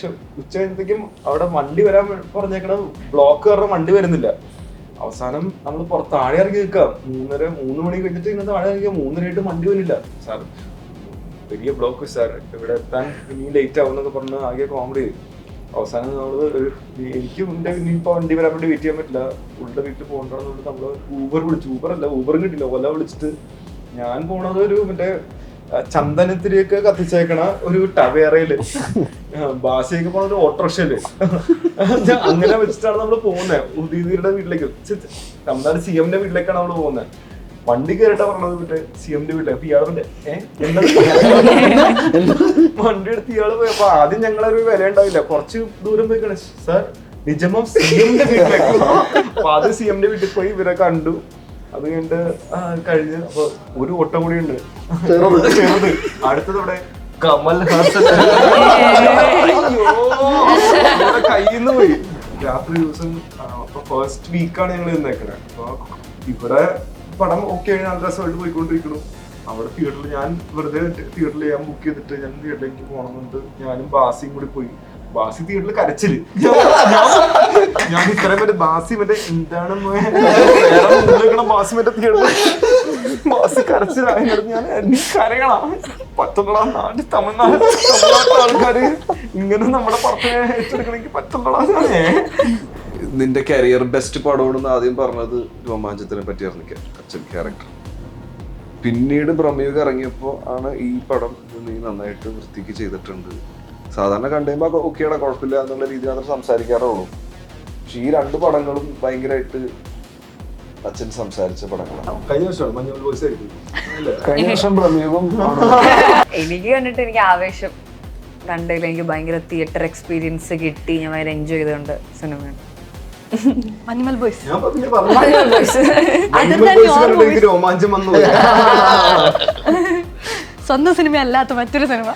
പക്ഷെ ഉച്ച കഴിഞ്ഞത്തേക്കും അവിടെ വണ്ടി വരാൻ പറഞ്ഞേക്കണ ബ്ലോക്ക് കാരണം വണ്ടി വരുന്നില്ല. അവസാനം നമ്മൾ പുറത്ത് താഴെ ഇറങ്ങി നിൽക്കാം മൂന്നര മൂന്ന് മണി കഴിഞ്ഞിട്ട് ഇങ്ങനെ താഴെ ഇറങ്ങിയ മൂന്നരയായിട്ട് വണ്ടി വരില്ല. സാർ വലിയ ബ്ലോക്ക് സാർ ഇവിടെ എത്താൻ ഇനി ലേറ്റ് ആവും എന്നൊക്കെ പറഞ്ഞ് ആകെ കോമഡി അവസാനം നമ്മൾ എനിക്ക് എനിക്ക് ഇനി ഇനിയിപ്പോ വണ്ടി വരാൻ വേണ്ടി വെയിറ്റ് ചെയ്യാൻ പറ്റില്ല. ഉള്ള വീട്ടിൽ പോകണ്ടെന്നുള്ളത് നമ്മൾ ഊബർ വിളിച്ചു. ഊബർ അല്ല ഊബറും കിട്ടില്ല. ഓല വിളിച്ചിട്ട് ഞാൻ പോണത് ഒരു മറ്റേ ചന്ദനത്തിരിയൊക്കെ കത്തിച്ചേക്കണ ഒരു ടവേറയിൽ പോണ ഒരു ഓട്ടോറിക്ഷയിൽ. അങ്ങനെ വെച്ചിട്ടാണ് നമ്മൾ പോകുന്നത് ഉദീതിയുടെ വീട്ടിലേക്ക്. തമിഴ്നാട് സി എമ്മിന്റെ വീട്ടിലേക്കാണ് നമ്മൾ പോകുന്നത് വണ്ടി കയറിട്ടാ പറഞ്ഞത് വിട്ട് സി എമ്മിന്റെ അപ്പൊ എന്താ? വണ്ടി എടുത്ത് ഇയാൾ പോയപ്പോ ആദ്യം ഞങ്ങളൊരു വില ഉണ്ടാവില്ല കുറച്ച് ദൂരം പോയി കണ സാർ നിജമോ സി എമ്മിന്റെ വീട്ടിലേക്ക് അപ്പൊ അത് സി എമ്മിന്റെ വീട്ടിൽ പോയി ഇവരെ കണ്ടു. അത് കഴിഞ്ഞിട്ട് കഴിഞ്ഞ്. അപ്പൊ ഒരു ഓട്ടം കൂടി ഉണ്ട്. ചെറുത്. അടുത്തത് ഇവിടെ കമൽ ഹാസൻ. കയ്യിൽ നിന്ന് പോയി. രാത്രി ദിവസം അപ്പൊ ഫസ്റ്റ് വീക്കാണ് ഞങ്ങൾ നിന്നേക്കണേ. അപ്പൊ ഇവിടെ പടം ഓക്കെ ഞാൻ രസമായിട്ട് പോയിക്കൊണ്ടിരിക്കുന്നു. അവിടെ തിയേറ്ററിൽ ഞാൻ വെറുതെ തിയേറ്ററിൽ ഞാൻ ബുക്ക് ചെയ്തിട്ട് ഞാൻ തിയേറ്ററിലേക്ക് പോകണമെന്നുണ്ട്. ഞാനും ബാസിയും കൂടി പോയി. ബാസി തിയേറ്ററിൽ കരച്ചിൽ. ഞാൻ- ഇത്രയും മറ്റേ ബാസി മറ്റേ എന്താണ് ബാസി മറ്റേ തിയേറ്ററിൽ ബാസി കരച്ചിലായത് ഞാൻ നീ കരയണം. പറ്റുള്ളടാ തമിഴ്നാട് തമിഴ്നാട്ടിലെ ആൾക്കാര് ഇങ്ങനെ നമ്മുടെ പുറത്തെ ഏറ്റെടുക്കണമെങ്കിൽ പറ്റുള്ളടാ നിന്റെ കരിയർ ബെസ്റ്റ് പടമാണെന്ന് ആദ്യം പറഞ്ഞത് രോമാഞ്ചത്തിനെ പറ്റിയായിരുന്നു അച്ഛൻ ക്യാരക്ടർ പിന്നീട് ബ്രഹ്മയുഗ ഇറങ്ങിയപ്പോൾ ആണ് ഈ പടം നീ നന്നായിട്ട് വൃത്തിക്ക് ചെയ്തിട്ടുണ്ട്. സാധാരണ കണ്ടുമ്പോ ഓക്കെയാണ് കുഴപ്പമില്ല എന്നുള്ള രീതിയിൽ മാത്രം സംസാരിക്കാറുള്ളൂ. പക്ഷെ ഈ രണ്ട് പടങ്ങളും ഭയങ്കരമായിട്ട് അച്ഛൻ സംസാരിച്ച പടങ്ങളാണ്. കഴിഞ്ഞ വർഷമാണ് മഞ്ഞൾ വോയിസ് ആയിരിക്കും കഴിഞ്ഞ വർഷം ബ്രഹ്മയുഗം എനിക്ക് കണ്ടിട്ട് എനിക്ക് ആവേശം. കണ്ടതിൽ എനിക്ക് ഭയങ്കര തിയേറ്റർ എക്സ്പീരിയൻസ് കിട്ടി. ഞാൻ ഭയങ്കര എൻജോയ് ചെയ്തുകൊണ്ട് സിനിമ മഞ്ഞുമൽ ബോയ്സ് രോമാഞ്ചം വന്നു. സ്വന്തം സിനിമ അല്ലാത്ത മറ്റൊരു സിനിമ.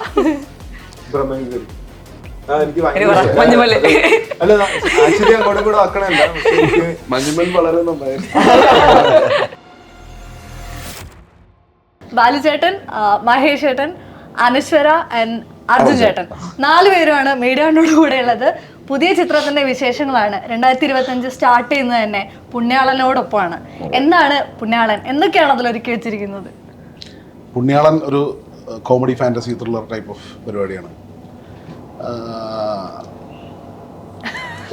എനിക്ക് അല്ല ആക്ച്വലി അങ്ങോട്ടും കൂടെ ആക്കണല്ല മഞ്ഞുമൽ വളരെ നന്നായിരുന്നു ബാലുചേട്ടൻ മഹേഷ് ചേട്ടൻ അനശ്വര ആൻഡ് അർജുൻ ചേട്ടൻ. നാല് പേരുമാണ് മീഡിയാനോട് കൂടെ ഉള്ളത് പുതിയ ചിത്രത്തിന്റെ വിശേഷങ്ങളാണ്. രണ്ടായിരത്തി ഇരുപത്തി അഞ്ച് സ്റ്റാർട്ട് ചെയ്യുന്നത് തന്നെ പുണ്യാളനോടൊപ്പമാണ്. എന്താണ് പുണ്യാളൻ? എന്തൊക്കെയാണ് അതിൽ ഒരുക്കി വെച്ചിരിക്കുന്നത്? പുണ്യാളൻ ഒരു comedy fantasy thriller type of പരിപാടിയാണ്.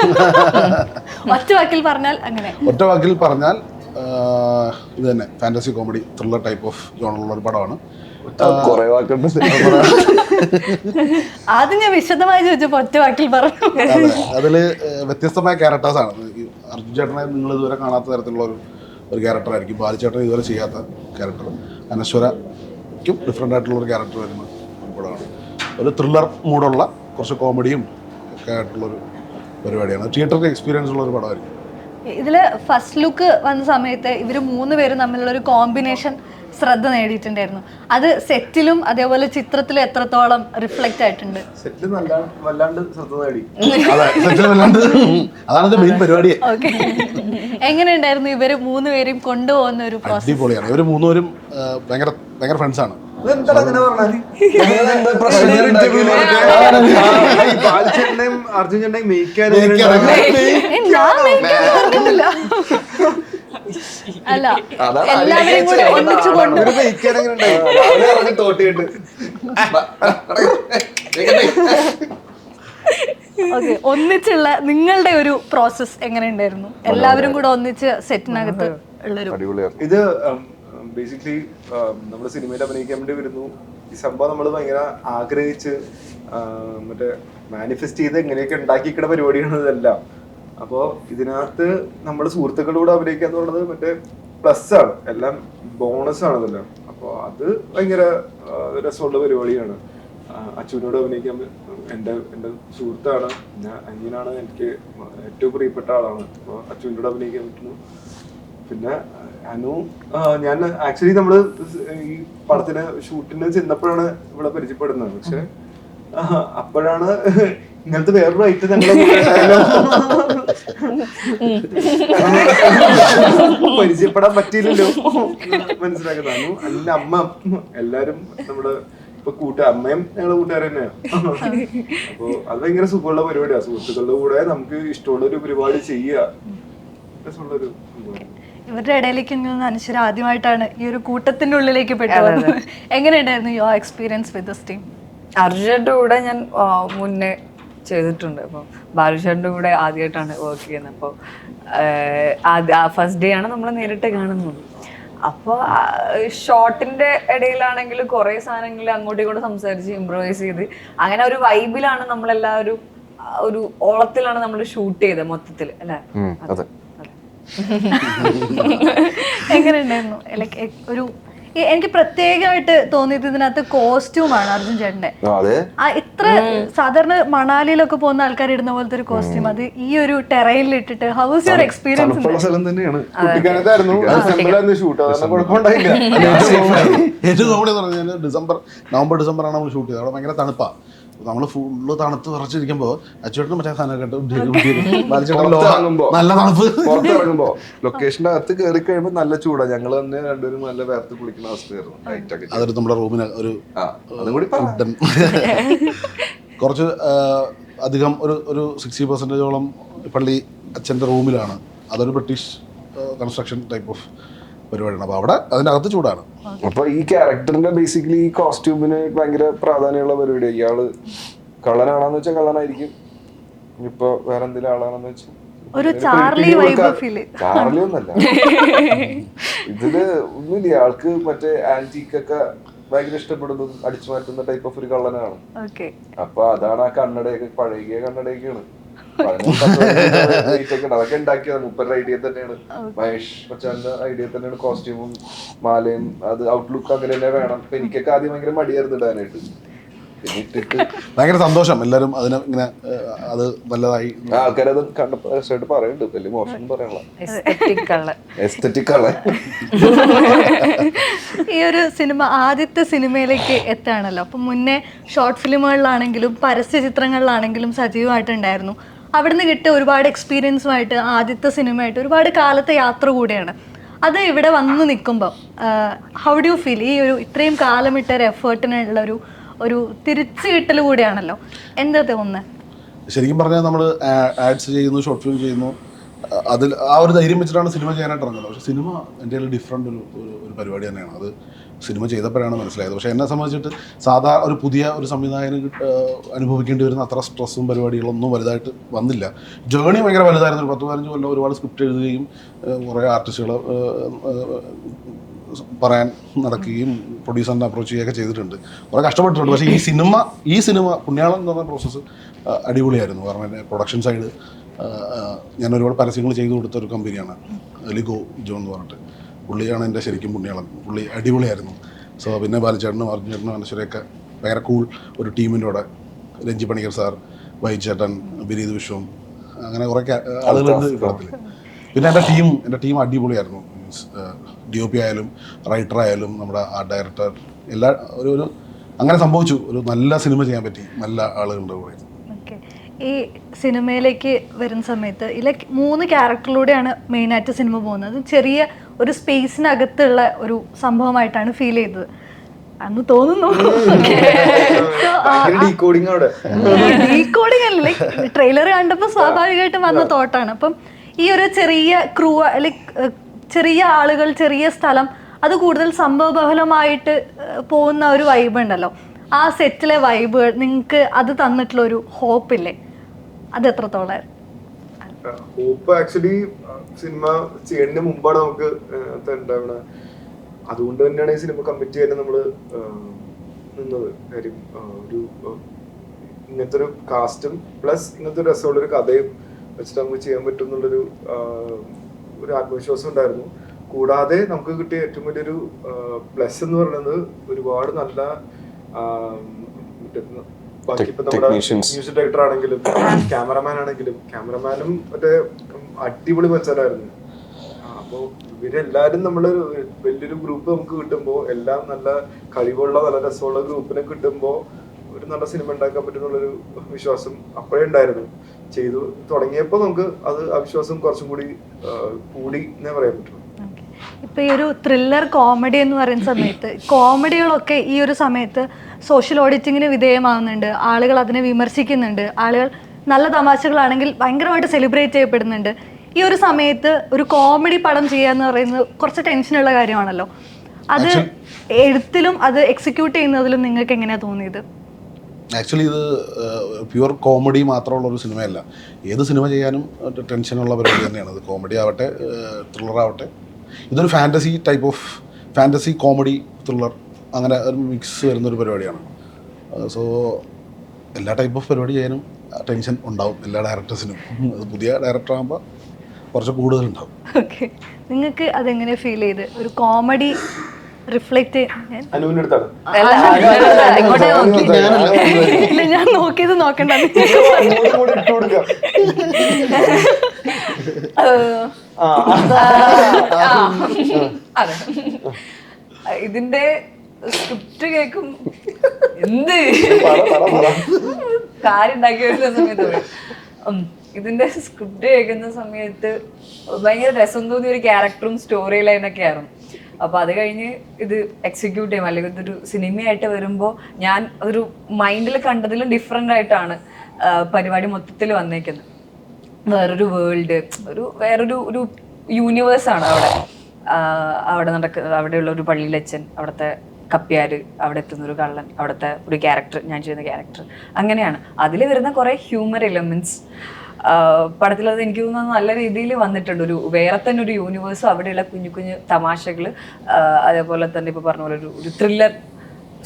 ഒറ്റ വാക്കിൽ പറഞ്ഞാൽ അങ്ങനെ. ഒറ്റ വാക്കിൽ പറഞ്ഞാൽ ഇത് തന്നെ fantasy comedy thriller type of ജോണുള്ള ഒരു പടമാണ്. ആദ്യം ഞാൻ വിശദമായി ചോദിച്ചപ്പോ ഒറ്റ വാക്കിൽ പറഞ്ഞു. അതിൽ അതിൽ വ്യത്യസ്തമായ ക്യാരക്ടേഴ്സ് ആണ്. അർജുൻ ചേട്ടനെ നിങ്ങൾ ഇതുവരെ കാണാത്ത തരത്തിലുള്ള ഒരു ഒരു ക്യാരക്ടറായിരിക്കും ബാലിച്ചേട്ടൻ ഇതുവരെ ചെയ്യാത്ത ക്യാരക്ടർ അനശ്വരയ്ക്കും ഡിഫറെന്റ് ആയിട്ടുള്ള ഒരു ക്യാരക്ടർ വരുന്ന ഒരു പടമാണ്. ഒരു ത്രില്ലർ മൂഡുള്ള കുറച്ച് കോമഡിയും ഒക്കെ ആയിട്ടുള്ളൊരു പരിപാടിയാണ്. തിയേറ്ററിൽ എക്സ്പീരിയൻസ് ഉള്ള ഒരു പടമായിരിക്കും. ഇതിൽ ഫസ്റ്റ് ലുക്ക് വന്ന സമയത്ത് ഇവർ മൂന്ന് പേരും തമ്മിലുള്ള ഒരു കോമ്പിനേഷൻ ശ്രദ്ധ നേടിയിട്ടുണ്ടായിരുന്നു അത് സെറ്റിലും അതേപോലെ ചിത്രത്തിലും എത്രത്തോളം റിഫ്ലക്റ്റ് ആയിട്ടുണ്ട് സെറ്റിൽ വല്ലാണ്ട് ശ്രദ്ധ നേടി വല്ലാണ്ട് അതാണ് മെയിൻ പരിപാടി എങ്ങനെയുണ്ടായിരുന്നു ഇവർ മൂന്ന് പേരും കൊണ്ടുപോകുന്ന ഒരു പ്രോസസ് അടിപൊളിയാണ് ഇവർ മൂന്നുപേരും ഭയങ്കര ഭയങ്കര ഫ്രണ്ട്സ് ആണ് അർജുൻ ചേട്ടനെയും മെയ്ക്കാൻ. അല്ല കൂടെ ഒന്നിച്ചു കൊണ്ട്. എങ്ങനെ ഓക്കെ ഒന്നിച്ചുള്ള നിങ്ങളുടെ ഒരു പ്രോസസ് എങ്ങനെയുണ്ടായിരുന്നു? എല്ലാവരും കൂടെ ഒന്നിച്ച് സെറ്റിനകത്ത് ഉള്ളൊരു ഇത് ബേസിക്കലി നമ്മൾ സിനിമയിൽ അഭിനയിക്കാൻ വേണ്ടി വരുന്നു. ഈ സംഭവം നമ്മൾ ഭയങ്കര ആഗ്രഹിച്ച് മറ്റേ മാനിഫെസ്റ്റ് ചെയ്ത് എങ്ങനെയൊക്കെ ഉണ്ടാക്കിക്കുന്ന പരിപാടിയാണ് ഇതെല്ലാം അപ്പോൾ ഇതിനകത്ത് നമ്മൾ സുഹൃത്തുക്കളോട് അഭിനയിക്കുക എന്നുള്ളത് മറ്റേ പ്ലസ് ആണ്. എല്ലാം ബോണസ് ആണ് ഇതെല്ലാം. അപ്പോൾ അത് ഭയങ്കര രസമുള്ള പരിപാടിയാണ്. അച്ഛനോട് അഭിനയിക്കാൻ എന്റെ എന്റെ സുഹൃത്താണ്. ഞാൻ അനിയനാണ് എനിക്ക് ഏറ്റവും പ്രിയപ്പെട്ട ആളാണ്. അപ്പോൾ അച്ഛനോട് അഭിനയിക്കാൻ പറ്റുന്നു. പിന്നെ അനു ഞാൻ ആക്ച്വലി നമ്മൾ ഈ പടത്തിന് ഷൂട്ടിന് ചെന്നപ്പോഴാണ് ഇവിടെ പരിചയപ്പെടുന്നത്. പക്ഷെ അപ്പോഴാണ് ഇങ്ങനത്തെ വേറൊരു ഐറ്റം ഞങ്ങളെ പരിചയപ്പെടാൻ പറ്റിയില്ലല്ലോ. മനസ്സിലാക്കുന്നു അല്ല അമ്മ എല്ലാരും നമ്മുടെ ഇപ്പൊ കൂട്ട അമ്മയും ഞങ്ങളെ കൂട്ടുകാർ തന്നെയാണ് അപ്പൊ അത് ഭയങ്കര സുഖമുള്ള പരിപാടിയാണ് സുഹൃത്തുക്കളുടെ കൂടെ നമുക്ക് ഇഷ്ടമുള്ള ഒരു പരിപാടി ചെയ്യുക. ഇവരുടെ ഇടയിലേക്ക് അനുശ്വര ആദ്യമായിട്ടാണ് ഈ ഒരു കൂട്ടത്തിന്റെ ഉള്ളിലേക്ക് പെട്ടത് എങ്ങനെയുണ്ടായിരുന്നു your experience with this team അർജുന്റെ കൂടെ ഞാൻ മുന്നേ ചെയ്തിട്ടുണ്ട്. അപ്പോൾ ബാലുഷാന്റെ കൂടെ ആദ്യമായിട്ടാണ് വർക്ക് ചെയ്യുന്നത്. അപ്പോൾ ഫസ്റ്റ് ഡേ ആണ് നമ്മൾ നേരിട്ട് കാണുന്നത്. അപ്പോൾ ഷോർട്ടിന്റെ ഇടയിലാണെങ്കിൽ കുറേ സാധനങ്ങൾ അങ്ങോട്ടും ഇങ്ങോട്ടും സംസാരിച്ച് ഇമ്പ്രവൈസ് ചെയ്ത് അങ്ങനെ ഒരു വൈബിലാണ് നമ്മളെല്ലാവരും ഒരു ഓളത്തിലാണ് നമ്മൾ ഷൂട്ട് ചെയ്തത് മൊത്തത്തിൽ അല്ലേ? എങ്ങനെയുണ്ടായിരുന്നു? ലൈക്ക് ഒരു എനിക്ക് പ്രത്യേകമായിട്ട് തോന്നിയത് ഇതിനകത്ത് കോസ്റ്റ്യൂം ആണ് അർജുൻ ചേട്ടന്റെ ഇത്ര സാധാരണ മണാലിയിലൊക്കെ പോകുന്ന ആൾക്കാർ ഇടുന്ന പോലത്തെ ഒരു കോസ്റ്റ്യൂം അത് ഈ ഒരു ടെറൈനിൽ ഇട്ടിട്ട് how's your experience December. November December. ആണ് നമ്മൾ ഷൂട്ട് ചെയ്തത്. അവിടെ ഭയങ്കര തണുപ്പാണ് നമ്മൾ ഫുള്ള് തണുത്ത് വിറച്ചിരിക്കുമ്പോൾ അച്ചുവേട്ടന് മറ്റേ സാധനം കേട്ടോ പുറത്തിറങ്ങുമ്പോ. നല്ല തണുപ്പ്. പുറത്തിറങ്ങുമ്പോ. ലൊക്കേഷന്റെ അകത്ത് കയറി കഴിയുമ്പോൾ നല്ല ചൂടാ. ഞങ്ങൾ തന്നെ രണ്ടുപേരും നല്ല വേർത്ത് കുളിക്കുന്ന അവസ്ഥയായിരുന്നു. അതൊരു നമ്മുടെ റൂമിന് ഒരു അതും കൂടി. കുറച്ച് അധികം ഒരു ഒരു സിക്സ്റ്റി പെർസെന്റേജോളം പള്ളി അച്ഛന്റെ റൂമിലാണ്. അതൊരു ബ്രിട്ടീഷ് കൺസ്ട്രക്ഷൻ ടൈപ്പ് ഓഫ് പരിപാടിയാണ് അപ്പോൾ അവിടെ അതിനകത്ത് ചൂടാണ്. അപ്പൊ ഈ ക്യാരക്ടറിന്റെ ബേസിക്കലി ഈ കോസ്റ്റ്യൂമിന് ഭയങ്കര പ്രാധാന്യമുള്ള പരിപാടി ഇയാൾ കള്ളനാണെന്ന് വെച്ചാൽ കള്ളനായിരിക്കും. ഇപ്പൊ വേറെ എന്തെങ്കിലും ആളാണെന്ന് വെച്ചാൽ ഒരു ചാർലി ചാർലി ഒന്നല്ല. ഇതിൽ ഒന്നുമില്ല. ആൾക്ക് മറ്റേ ആന്റിക് ഒക്കെ ഭയങ്കര ഇഷ്ടപ്പെടുന്നതും അടിച്ചു മാറ്റുന്ന ടൈപ്പ് ഓഫ് ഒരു കള്ളനാണ്. ഓക്കെ. അപ്പൊ അതാണ് ആ കണ്ണടയൊക്കെ പഴകിയ കണ്ണടയൊക്കെയാണ്. അതൊക്കെ ഉണ്ടാക്കിയത് മുപ്പരുടെ ഐഡിയ തന്നെയാണ്. മഹേഷ് മച്ചാന്റെ ഐഡിയ തന്നെയാണ്. കോസ്റ്റ്യൂമും മാലയും അത് ഔട്ട്ലുക്ക് അങ്ങനെ തന്നെ വേണം. അപ്പൊ എനിക്കൊക്കെ ആദ്യം ഭയങ്കര മടിയായിരുന്നു ഇടാനായിട്ട്. ഭയങ്കര സന്തോഷം. എല്ലാവരും അതിനെ ഇങ്ങനെ അത് വല്ലതായി. ആൾക്കാരത് കണ്ടപ്പോ രസമായിട്ട് പറയുന്നുണ്ട്. വലിയ മോശം പറയാനുള്ള ഈ ഒരു സിനിമ ആദ്യത്തെ സിനിമയിലേക്ക് എത്താണല്ലോ. അപ്പം മുന്നേ ഷോർട്ട് ഫിലിമുകളിലാണെങ്കിലും പരസ്യ ചിത്രങ്ങളിലാണെങ്കിലും സജീവമായിട്ടുണ്ടായിരുന്നു. അവിടുന്ന് കിട്ടിയ ഒരുപാട് എക്സ്പീരിയൻസുമായിട്ട് ആദ്യത്തെ സിനിമയായിട്ട് ഒരുപാട് കാലത്തെ യാത്ര കൂടിയാണ്. അത് ഇവിടെ വന്ന് നിൽക്കുമ്പോൾ ഹൗ ഡു യു ഫീൽ ഈ ഒരു ഇത്രയും കാലമിട്ട ഒരു എഫേർട്ടിനുള്ള ഒരു ഒരു തിരിച്ചു കിട്ടൽ കൂടിയാണല്ലോ. എന്താ തോന്നുന്നത് ശരിക്കും പറഞ്ഞാൽ നമ്മൾ ആഡ്സ് ചെയ്യുന്നു ഷോർട്ട് ഫിലിം ചെയ്യുന്നു. അതിൽ ആ ഒരു ധൈര്യം വെച്ചിട്ടാണ് സിനിമ ചെയ്യാനായിട്ട് ഇറങ്ങുന്നത്. പക്ഷേ സിനിമ എന്റെ ഡിഫറെന്റ് ഒരു ഒരു- ഒരു പരിപാടി തന്നെയാണ്. അത് സിനിമ ചെയ്തപ്പോഴാണ് മനസ്സിലായത്. പക്ഷേ എന്നെ സംബന്ധിച്ചിട്ട് സാധാ ഒരു പുതിയ ഒരു സംവിധായകന് അനുഭവിക്കേണ്ടി വരുന്ന അത്ര സ്ട്രെസ്സും പരിപാടികളൊന്നും വലുതായിട്ട് വന്നില്ല. ജേണി ഭയങ്കര വലുതായിരുന്നു. ഒരു പത്ത് പതിനഞ്ച് കൊല്ലം ഒരുപാട് സ്ക്രിപ്റ്റ് എഴുതുകയും കുറേ ആർട്ടിസ്റ്റുകൾ പറയാൻ നടക്കുകയും പ്രൊഡ്യൂസറിനെ അപ്രോച്ച് ചെയ്യുകയൊക്കെ ചെയ്തിട്ടുണ്ട്. കുറേ കഷ്ടപ്പെട്ടിട്ടുണ്ട്. പക്ഷേ ഈ സിനിമ ഈ സിനിമ പുണ്യാളം എന്ന് പറഞ്ഞ പ്രോസസ്സ് അടിപൊളിയായിരുന്നു. കാരണം എന്റെ പ്രൊഡക്ഷൻ സൈഡ് ഞാൻ ഒരുപാട് പരസ്യങ്ങൾ ചെയ്തു കൊടുത്ത ഒരു കമ്പനിയാണ് ലിഗോ ജോൺ എന്ന് പറഞ്ഞിട്ട്. പുള്ളിയാണ് എന്റെ ശരിക്കും പുണ്യാളം. പുള്ളി അടിപൊളിയായിരുന്നു. സോ പിന്നെ ബാലചേട്ടനും അർജുനേട്ടനും അനശ്വരയൊക്കെ ഭയങ്കര കൂൾ ഒരു ടീമിന്റെ കൂടെ. രഞ്ജി പണിക്കർ സാർ വൈചേട്ടൻ വിനീത് വിശ്വം അങ്ങനെ കുറേ ആളുകളുണ്ട് പടത്തിൽ പിന്നെ എന്റെ ടീം എന്റെ ടീം അടിപൊളിയായിരുന്നു. മീൻസ് ഡി ഒ പി ആയാലും റൈറ്റർ ആയാലും നമ്മുടെ ആർട്ട് ഡയറക്ടർ എല്ലാ ഒരു ഒരു അങ്ങനെ സംഭവിച്ചു. ഒരു നല്ല സിനിമ ചെയ്യാൻ പറ്റി. നല്ല ആളുകളുടെ കൂടെ ഈ സിനിമയിലേക്ക് വരുന്ന സമയത്ത് ഇതിലെ മൂന്ന് ക്യാരക്ടറിലൂടെയാണ് മെയിനായിട്ട് സിനിമ പോകുന്നത്. ചെറിയ ഒരു സ്പേസിനകത്തുള്ള ഒരു സംഭവമായിട്ടാണ് ഫീൽ ചെയ്തത്. അന്ന് തോന്നുന്നു. റീകോഡിംഗ് ഡീകോഡിംഗ് അല്ല ട്രെയിലർ കണ്ടപ്പോൾ സ്വാഭാവികമായിട്ടും വന്ന തോട്ടാണ് അപ്പം ഈ ഒരു ചെറിയ ക്രൂ ലൈക്ക് ചെറിയ ആളുകൾ ചെറിയ സ്ഥലം അത് കൂടുതൽ സംഭവബഹലമായിട്ട് പോകുന്ന ഒരു വൈബ് ഉണ്ടല്ലോ. ആ സെറ്റിലെ വൈബ് നിങ്ങൾക്ക് അത് തന്നിട്ടുള്ള ഒരു ഹോപ്പ് ഇല്ലേ? അത് എത്രത്തോളം ഹോപ്പ് ആക്ച്വലി സിനിമ ചെയ്യുന്നതിന് മുമ്പാണ് നമുക്ക് ഉണ്ടാവണ? അതുകൊണ്ട് തന്നെയാണ് ഈ സിനിമ കമ്മിറ്റ് ചെയ്യാൻ നമ്മൾ നിന്നത്. കാര്യം ഒരു ഇങ്ങനത്തെ ഒരു കാസ്റ്റും പ്ലസ് ഇങ്ങനത്തെ ഒരു രസമുള്ള ഒരു കഥയും വെച്ചിട്ട് നമുക്ക് ചെയ്യാൻ പറ്റും എന്നുള്ളൊരു ഒരു ആത്മവിശ്വാസം ഉണ്ടായിരുന്നു. കൂടാതെ നമുക്ക് കിട്ടിയ ഏറ്റവും വലിയൊരു പ്ലസ് എന്ന് പറയുന്നത് ഒരുപാട് നല്ല Technicians. മ്യൂസിക് ഡയറക്ടർ ആണെങ്കിലും ക്യാമറമാൻ ആണെങ്കിലും ക്യാമറമാനും മറ്റേ അടിപൊളി മത്സരമായിരുന്നു. അപ്പോ ഇവരെല്ലാരും നമ്മൾ വലിയൊരു ഗ്രൂപ്പ് നമുക്ക് കിട്ടുമ്പോ എല്ലാം നല്ല കഴിവുള്ള നല്ല രസമുള്ള ഗ്രൂപ്പിനെ കിട്ടുമ്പോ ഒരു നല്ല സിനിമ ഉണ്ടാക്കാൻ പറ്റുന്നുള്ളൊരു വിശ്വാസം അപ്പോഴേ ഉണ്ടായിരുന്നു. ചെയ്തു തുടങ്ങിയപ്പോ നമുക്ക് അത് ആ വിശ്വാസം കുറച്ചും കൂടി കൂടി എന്നേ പറയാൻ പറ്റുള്ളൂ. Okay. ഇപ്പൊ ഈ ഒരു ത്രില്ലർ കോമഡി എന്ന് പറയുന്ന സമയത്ത് കോമഡികളൊക്കെ ഈ ഒരു സമയത്ത് സോഷ്യൽ ഓഡിറ്റിങ്ങിന് വിധേയമാവുന്നുണ്ട്. ആളുകൾ അതിനെ വിമർശിക്കുന്നുണ്ട്. ആളുകൾ നല്ല തമാശകളാണെങ്കിൽ ഭയങ്കരമായിട്ട് സെലിബ്രേറ്റ് ചെയ്യപ്പെടുന്നുണ്ട്. ഈ ഒരു സമയത്ത് ഒരു കോമഡി പടം ചെയ്യാന്ന് പറയുന്നത് കുറച്ച് ടെൻഷനുള്ള കാര്യമാണല്ലോ. അത് എഴുത്തിലും അത് എക്സിക്യൂട്ട് ചെയ്യുന്നതിലും നിങ്ങൾക്ക് എങ്ങനെയാണ് തോന്നിയത്? ആക്ച്വലി ഇത് പ്യുവർ കോമഡി മാത്രമുള്ള ഒരു സിനിമയല്ല. ഏത് സിനിമ ചെയ്യാനും ടെൻഷനുള്ള പരിപാടി തന്നെയാണ്. അത് കോമഡി ആവട്ടെ ത്രില്ലർ ആവട്ടെ ഇതൊരു fantasy type of fantasy comedy thriller അങ്ങനെ ഒരു മിക്സ് വരുന്നൊരു പരിപാടിയാണ്. സോ എല്ലാ ടൈപ്പ് ഓഫ് പരിപാടി ചെയ്യാനും ടെൻഷൻ ഉണ്ടാവും എല്ലാ ഡയറക്ടേഴ്സിനും അത് പുതിയ ഡയറക്ടർ ആകുമ്പോൾ കുറച്ച് കൂടുതലുണ്ടാവും. ഓക്കെ നിങ്ങൾക്ക് അതെങ്ങനെ ഫീൽ ചെയ്ത്? ഒരു കോമഡി ഇല്ല ഞാൻ നോക്കിയത് നോക്കണ്ട. ഇതിന്റെ സ്ക്രിപ്റ്റ് കേക്കും എന്ത്? ഉണ്ടാക്കി വരുന്ന സമയത്ത് ഇതിന്റെ സ്ക്രിപ്റ്റ് കേൾക്കുന്ന സമയത്ത് ഭയങ്കര രസം തോന്നിയ ഒരു ക്യാരക്ടറും സ്റ്റോറി ലൈനൊക്കെ ആയിരുന്നു. അപ്പൊ അത് കഴിഞ്ഞ് ഇത് എക്സിക്യൂട്ട് ചെയ്യും. അല്ലെങ്കിൽ ഇതൊരു സിനിമയായിട്ട് വരുമ്പോൾ ഞാൻ ഒരു മൈൻഡിൽ കണ്ടതിലും ഡിഫറെന്റ് ആയിട്ടാണ് പരിപാടി മൊത്തത്തിൽ വന്നേക്കുന്നത്. വേറൊരു വേൾഡ് ഒരു വേറൊരു ഒരു യൂണിവേഴ്സാണ് അവിടെ. അവിടെ നടക്കുന്ന അവിടെയുള്ള ഒരു പള്ളിയിലച്ഛൻ അവിടുത്തെ കപ്പ്യാർ അവിടെ എത്തുന്ന ഒരു കള്ളൻ അവിടുത്തെ ഒരു ക്യാരക്ടർ ഞാൻ ചെയ്യുന്ന ക്യാരക്ടർ അങ്ങനെയാണ്. അതിൽ വരുന്ന കുറേ ഹ്യൂമർ എലമെന്റ്സ് പടത്തിൽ അത് എനിക്ക് തോന്നുന്നു നല്ല രീതിയിൽ വന്നിട്ടുണ്ട്. ഒരു വേറെ തന്നെ ഒരു യൂണിവേഴ്സും അവിടെയുള്ള കുഞ്ഞു കുഞ്ഞു തമാശകൾ അതേപോലെ തന്നെ ഇപ്പോൾ പറഞ്ഞ പോലെ ഒരു ഒരു ത്രില്ലർ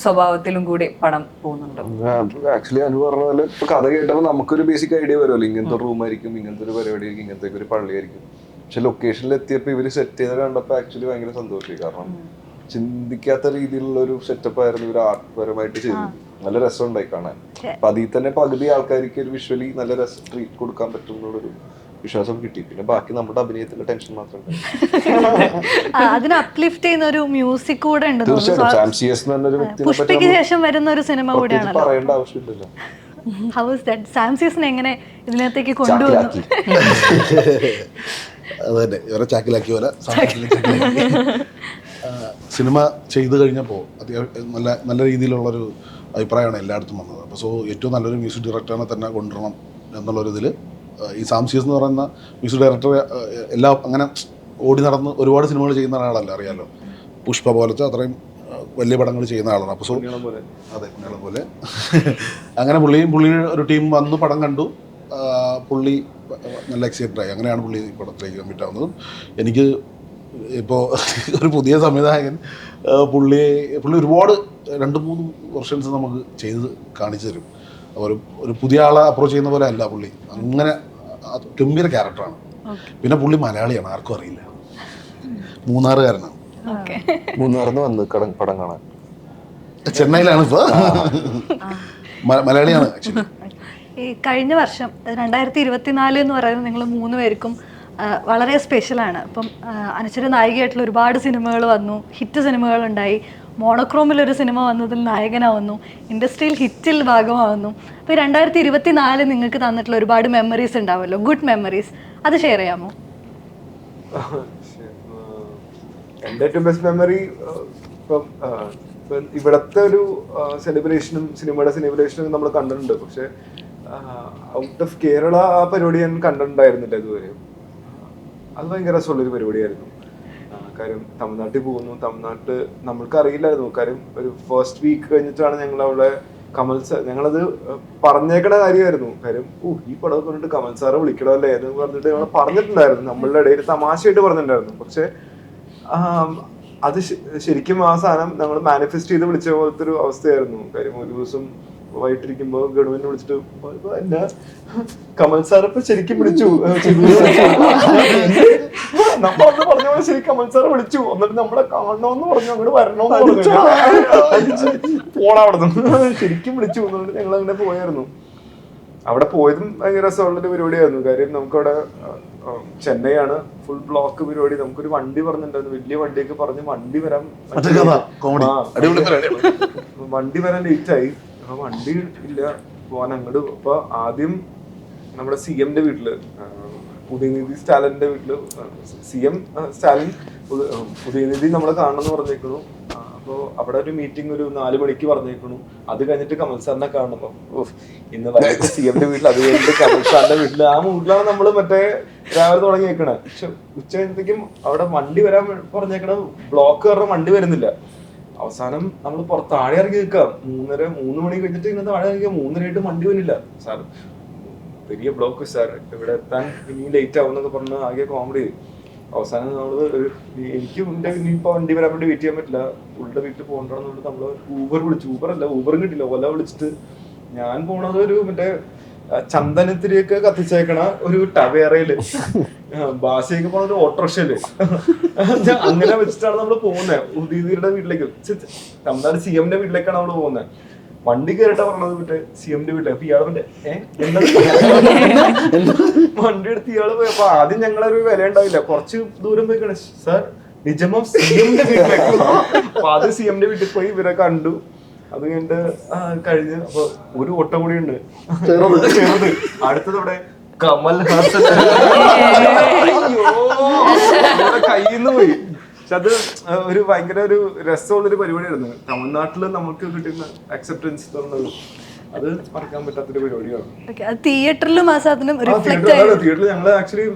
സ്വഭാവത്തിലും കൂടി പടം പോകുന്നുണ്ട്. ആക്ച്വലി അനു പറഞ്ഞ പോലെ ഇപ്പൊ കഥ കേട്ടപ്പോൾ നമുക്കൊരു ബേസിക് ഐഡിയ വരുമല്ലോ. ഇങ്ങനത്തെ റൂം ആയിരിക്കും ഇങ്ങനത്തെ ഒരു പരിപാടി ആയിരിക്കും ഇങ്ങനത്തെ ഒരു പള്ളി ആയിരിക്കും. പക്ഷെ ലൊക്കേഷനിൽ എത്തിയപ്പോൾ ഇവർ സെറ്റ് ചെയ്ത് കണ്ടപ്പോൾ ആക്ച്വലി ഭയങ്കര സന്തോഷമായി. കാരണം ചിന്തിക്കാത്ത രീതിയിലുള്ള ഒരു സെറ്റപ്പ് ആയിരുന്നു ഇവർ ആർട്ട് പരമായിട്ട് ചെയ്തത്. നല്ല രസമുണ്ടായി കാണാൻ. അപ്പൊ അതിൽ തന്നെ പകുതി ആൾക്കാർക്ക് ഒരു വിഷ്വലി നല്ല രസം ട്രീറ്റ് കൊടുക്കാൻ പറ്റും എന്നുള്ളൊരു വിശ്വാസം കിട്ടി. പിന്നെ ബാക്കി നമ്മുടെ അഭിനയത്തിന്റെ ടെൻഷൻ മാത്രം. അതിന് അപ്ലിഫ്റ്റ് ചെയ്യുന്ന ഒരു മ്യൂസിക് കൂടെ ഉണ്ട് പുഷ്പയ്ക്ക് ശേഷം വരുന്ന ഒരു സിനിമ കൂടെയാണ് കൂടിയാണല്ലോ. പറയേണ്ട ആവശ്യമില്ലല്ലോ. ഹൗസ് ദാറ്റ് സാംസീസിനെ എങ്ങനെ ഇതിനകത്തേക്ക് കൊണ്ടുവന്നു? ചാക്കിലാക്കി. അത് തന്നെ. ഇവരെ ചാക്കിലാക്കി. പോലെ സിനിമ ചെയ്തു കഴിഞ്ഞപ്പോൾ അത്യാവശ്യം നല്ല നല്ല രീതിയിലുള്ളൊരു അഭിപ്രായമാണ് എല്ലായിടത്തും വന്നത്. അപ്പോൾ സോ ഏറ്റവും നല്ലൊരു മ്യൂസിക് ഡയറക്ടറിനെ തന്നെ കൊണ്ടുവരണം എന്നുള്ളൊരിതിൽ ഈ സാംസിയസ് എന്ന് പറയുന്ന മ്യൂസിക് ഡയറക്ടർ എല്ലാ അങ്ങനെ ഓടി നടന്ന് ഒരുപാട് സിനിമകൾ ചെയ്യുന്ന ആളല്ല അറിയാമല്ലോ പുഷ്പ പോലത്തെ അത്രയും വലിയ പടങ്ങൾ ചെയ്യുന്ന ആളാണ്. അപ്പോൾ സോ അതെ കുഞ്ഞാളെ പോലെ. അങ്ങനെ പുള്ളിയും പുള്ളി ഒരു ടീം വന്ന് പടം കണ്ടു. പുള്ളി നല്ല എക്സൈറ്റഡ് ആയി അങ്ങനെയാണ് പുള്ളി ഈ പടത്തിലേക്ക് കമ്മിറ്റ് ആവുന്നത്. എനിക്ക് ഇപ്പോൾ ഒരു പുതിയ സംവിധായകൻ പുള്ളി പുള്ളിയെ പുള്ളി ഒരുപാട് രണ്ട് മൂന്ന് വെർഷൻസ് നമുക്ക് ചെയ്ത് കാണിച്ചു തരും. അപ്പോൾ ഒരു ഒരു പുതിയ ആളെ അപ്രോച്ച് ചെയ്യുന്ന പോലെ അല്ല പുള്ളി. അങ്ങനെ ഗംഭീര ക്യാരക്ടറാണ് പിന്നെ പുള്ളി മലയാളിയാണ് ആർക്കും അറിയില്ല. മൂന്നാറുകാരനാണ്. മൂന്നാറിന്ന് വന്ന് കടം പടം കാണാൻ. ചെന്നൈയിലാണ് ഇപ്പോൾ മലയാളിയാണ് ആക്ച്വലി ഈ കഴിഞ്ഞ വർഷം രണ്ടായിരത്തി ഇരുപത്തിനാല് എന്ന് പറയുന്നത് നിങ്ങൾ മൂന്ന് പേർക്കും വളരെ സ്പെഷ്യലാണ് ഇപ്പം അനശ്വര നായികയായിട്ടുള്ള ഒരുപാട് സിനിമകൾ വന്നു. ഹിറ്റ് സിനിമകൾ ഉണ്ടായി. മോണോക്രോമിൽ ഒരു സിനിമ വന്നതിൽ നായകനാവുന്നു. ഇൻഡസ്ട്രിയിൽ ഹിറ്റിൽ ഭാഗമാവുന്നു. അപ്പോൾ രണ്ടായിരത്തി ഇരുപത്തി നാല് നിങ്ങൾക്ക് തന്നിട്ടുള്ള ഒരുപാട് മെമ്മറീസ് ഉണ്ടാവുമല്ലോ. ഗുഡ് മെമ്മറീസ് അത് ഷെയർ ചെയ്യാമോ? എന്റെ ഏറ്റവും ബെസ്റ്റ് മെമ്മറി ഇപ്പം ഇവിടത്തെ ഒരു സെലിബ്രേഷനും സിനിമയുടെ സെലിബ്രേഷനും നമ്മൾ കണ്ടിട്ടുണ്ട്. പക്ഷെ ഔട്ട് ഓഫ് കേരള ആ പരിപാടി ഞാൻ കണ്ടിട്ടുണ്ടായിരുന്നില്ല ഇതുവരെ. അത് ഭയങ്കര രസമുള്ളൊരു പരിപാടിയായിരുന്നു. കാര്യം തമിഴ്നാട്ടിൽ പോകുന്നു. തമിഴ്നാട്ട് നമ്മൾക്ക് അറിയില്ലായിരുന്നു. കാര്യം ഒരു ഫസ്റ്റ് വീക്ക് കഴിഞ്ഞിട്ടാണ് ഞങ്ങൾ അവിടെ കമൽ സാർ ഞങ്ങളത് പറഞ്ഞേക്കണ കാര്യമായിരുന്നു. കാര്യം ഓ ഈ പടം കണ്ടിട്ട് കമൽ സാറെ വിളിക്കണമല്ലേ? എന്ന് പറഞ്ഞിട്ട് ഞങ്ങൾ പറഞ്ഞിട്ടുണ്ടായിരുന്നു. നമ്മളുടെ ഇടയിൽ തമാശയായിട്ട് പറഞ്ഞിട്ടുണ്ടായിരുന്നു. പക്ഷെ അത് ശരിക്കും ആ സാധനം നമ്മൾ മാനിഫെസ്റ്റ് ചെയ്ത് വിളിച്ച പോലത്തെ ഒരു അവസ്ഥയായിരുന്നു. കാര്യം ഒരു ദിവസം വൈകിട്ടിരിക്കുമ്പോ ഗവൺമെന്റ് വിളിച്ചിട്ട് എന്നാ? കമൽ സാർ ഇപ്പൊ ശരിക്കും വിളിച്ചു. നമ്മളന്ന് പറഞ്ഞ പോലെ ശരി കമൽ സാർ വിളിച്ചു. എന്നിട്ട് നമ്മളെ കാണണമെന്ന് പറഞ്ഞു. അങ്ങോട്ട് വരണമെന്ന് പറഞ്ഞു. പോണ അവിടെ ശരിക്കും വിളിച്ചു. എന്നിട്ട് ഞങ്ങൾ അങ്ങനെ പോയായിരുന്നു. അവിടെ പോയതും ഭയങ്കര രസമുള്ളൊരു പരിപാടിയായിരുന്നു. കാര്യം നമുക്കവിടെ ചെന്നൈയാണ് ഫുൾ ബ്ലോക്ക് പരിപാടി. നമുക്കൊരു വണ്ടി പറഞ്ഞിട്ടുണ്ടായിരുന്നു. വലിയ വണ്ടിയൊക്കെ പറഞ്ഞ് വണ്ടി വരാൻ വണ്ടി വരാൻ ലേറ്റ് അപ്പൊ വണ്ടി ഇല്ല. പോവാൻ അങ്ങോട്ട് അപ്പൊ ആദ്യം നമ്മുടെ സി എമ്മിന്റെ വീട്ടിൽ ആ, ഉദയനിധി സ്റ്റാലിന്റെ വീട്ടിൽ സി എം സ്റ്റാലിൻ ഉദ- ഉദയനിധി നമ്മളെ കാണണമെന്ന് പറഞ്ഞേക്കണു. അപ്പോൾ അപ്പോ അവിടെ ഒരു മീറ്റിംഗ് ഒരു നാല് മണിക്ക് പറഞ്ഞേക്കണു. അത് കഴിഞ്ഞിട്ട് കമൽ സാറിനെ കാണണം ഇന്ന് വൈകിട്ട് സി എമ്മിന്റെ വീട്ടിൽ അത് കഴിഞ്ഞിട്ട് കമൽ സാറിന്റെ വീട്ടിൽ ആ മൂട്ടിലാണ് നമ്മൾ മറ്റേ രാവിലെ തുടങ്ങിയേക്കണേ. പക്ഷെ ഉച്ച കഴിഞ്ഞത്തേക്കും അവിടെ വണ്ടി വരാൻ പറഞ്ഞേക്കണ ബ്ലോക്ക് കാരണം വണ്ടി വരുന്നില്ല. അവസാനം നമ്മൾ പുറത്ത് താഴെ ഇറങ്ങി നിൽക്കാം മൂന്നര മൂന്ന് മണി കഴിഞ്ഞിട്ട് ഇങ്ങനെ താഴെ ഇറങ്ങിയ മൂന്നരയായിട്ട് വണ്ടി വന്നില്ല സാർ വലിയ ബ്ലോക്ക് സാർ ഇവിടെ എത്താൻ ഇനി ലേറ്റ് ആവും എന്നൊക്കെ പറഞ്ഞ് ആകെ കോമഡി അവസാനം നമ്മൾ എനിക്ക് എന്റെ ഇനിയിപ്പോ വണ്ടി വരാൻ വേണ്ടി വെയിറ്റ് ചെയ്യാൻ പറ്റില്ല. ഉള്ള വീട്ടിൽ പോകണ്ടെന്നുള്ളത് നമ്മൾ ഊബർ വിളിച്ചു. ഊബർ അല്ല ഊബറും കിട്ടില്ല ഓല വിളിച്ചിട്ട് ഞാൻ പോണത് ഒരു മറ്റേ ചന്ദനത്തിരിയൊക്കെ കത്തിച്ചേക്കണ ഒരു ടവേറയിൽ ഭാഷയൊക്കെ പോണ ഒരു ഓട്ടോറിക്ഷയിൽ. അങ്ങനെ വെച്ചിട്ടാണ് നമ്മൾ പോകുന്നത് ഉദീതിയുടെ വീട്ടിലേക്ക്. തമിഴ്നാട് സി എമ്മിന്റെ വീട്ടിലേക്കാണ് നമ്മൾ പോകുന്നത് വണ്ടി കയറിട്ടാ പറഞ്ഞത് മറ്റേ സി എമ്മിന്റെ വീട്ടിലേക്ക് അപ്പൊ ഇയാളെ മറ്റേ വണ്ടി എടുത്ത് ഇയാൾ പോയി അപ്പൊ ആദ്യം ഞങ്ങളൊരു വില ഉണ്ടാവില്ല കുറച്ച് ദൂരം പോയി സാർ നിജമോ സി എമ്മിന്റെ വീട്ടിലേക്ക്? അപ്പൊ അത് സി എമ്മിന്റെ വീട്ടിൽ പോയി ഇവരെ കണ്ടു. അത് കഴിഞ്ഞിട്ട് ആ, കഴിഞ്ഞ്. അപ്പൊ ഒരു ഓട്ടം കൂടി ഉണ്ട്. ചെറുത് അടുത്തത് ഇവിടെ കമൽ ഹാസൻ. കയ്യിന്ന് പോയി. പക്ഷെ അത് ഒരു ഭയങ്കര ഒരു രസമുള്ള ഒരു പരിപാടിയായിരുന്നു. തമിഴ്നാട്ടിൽ നമുക്ക് കിട്ടുന്ന അക്സെപ്റ്റൻസ് എന്നുള്ളത് അത് മറക്കാൻ പറ്റാത്തൊരു പരിപാടിയാണ്. ഓക്കെ അത് തിയേറ്ററിലും ആ സാധനം ആ, ആയി. ആണ്. theatre ഞങ്ങൾ ആക്ച്വലി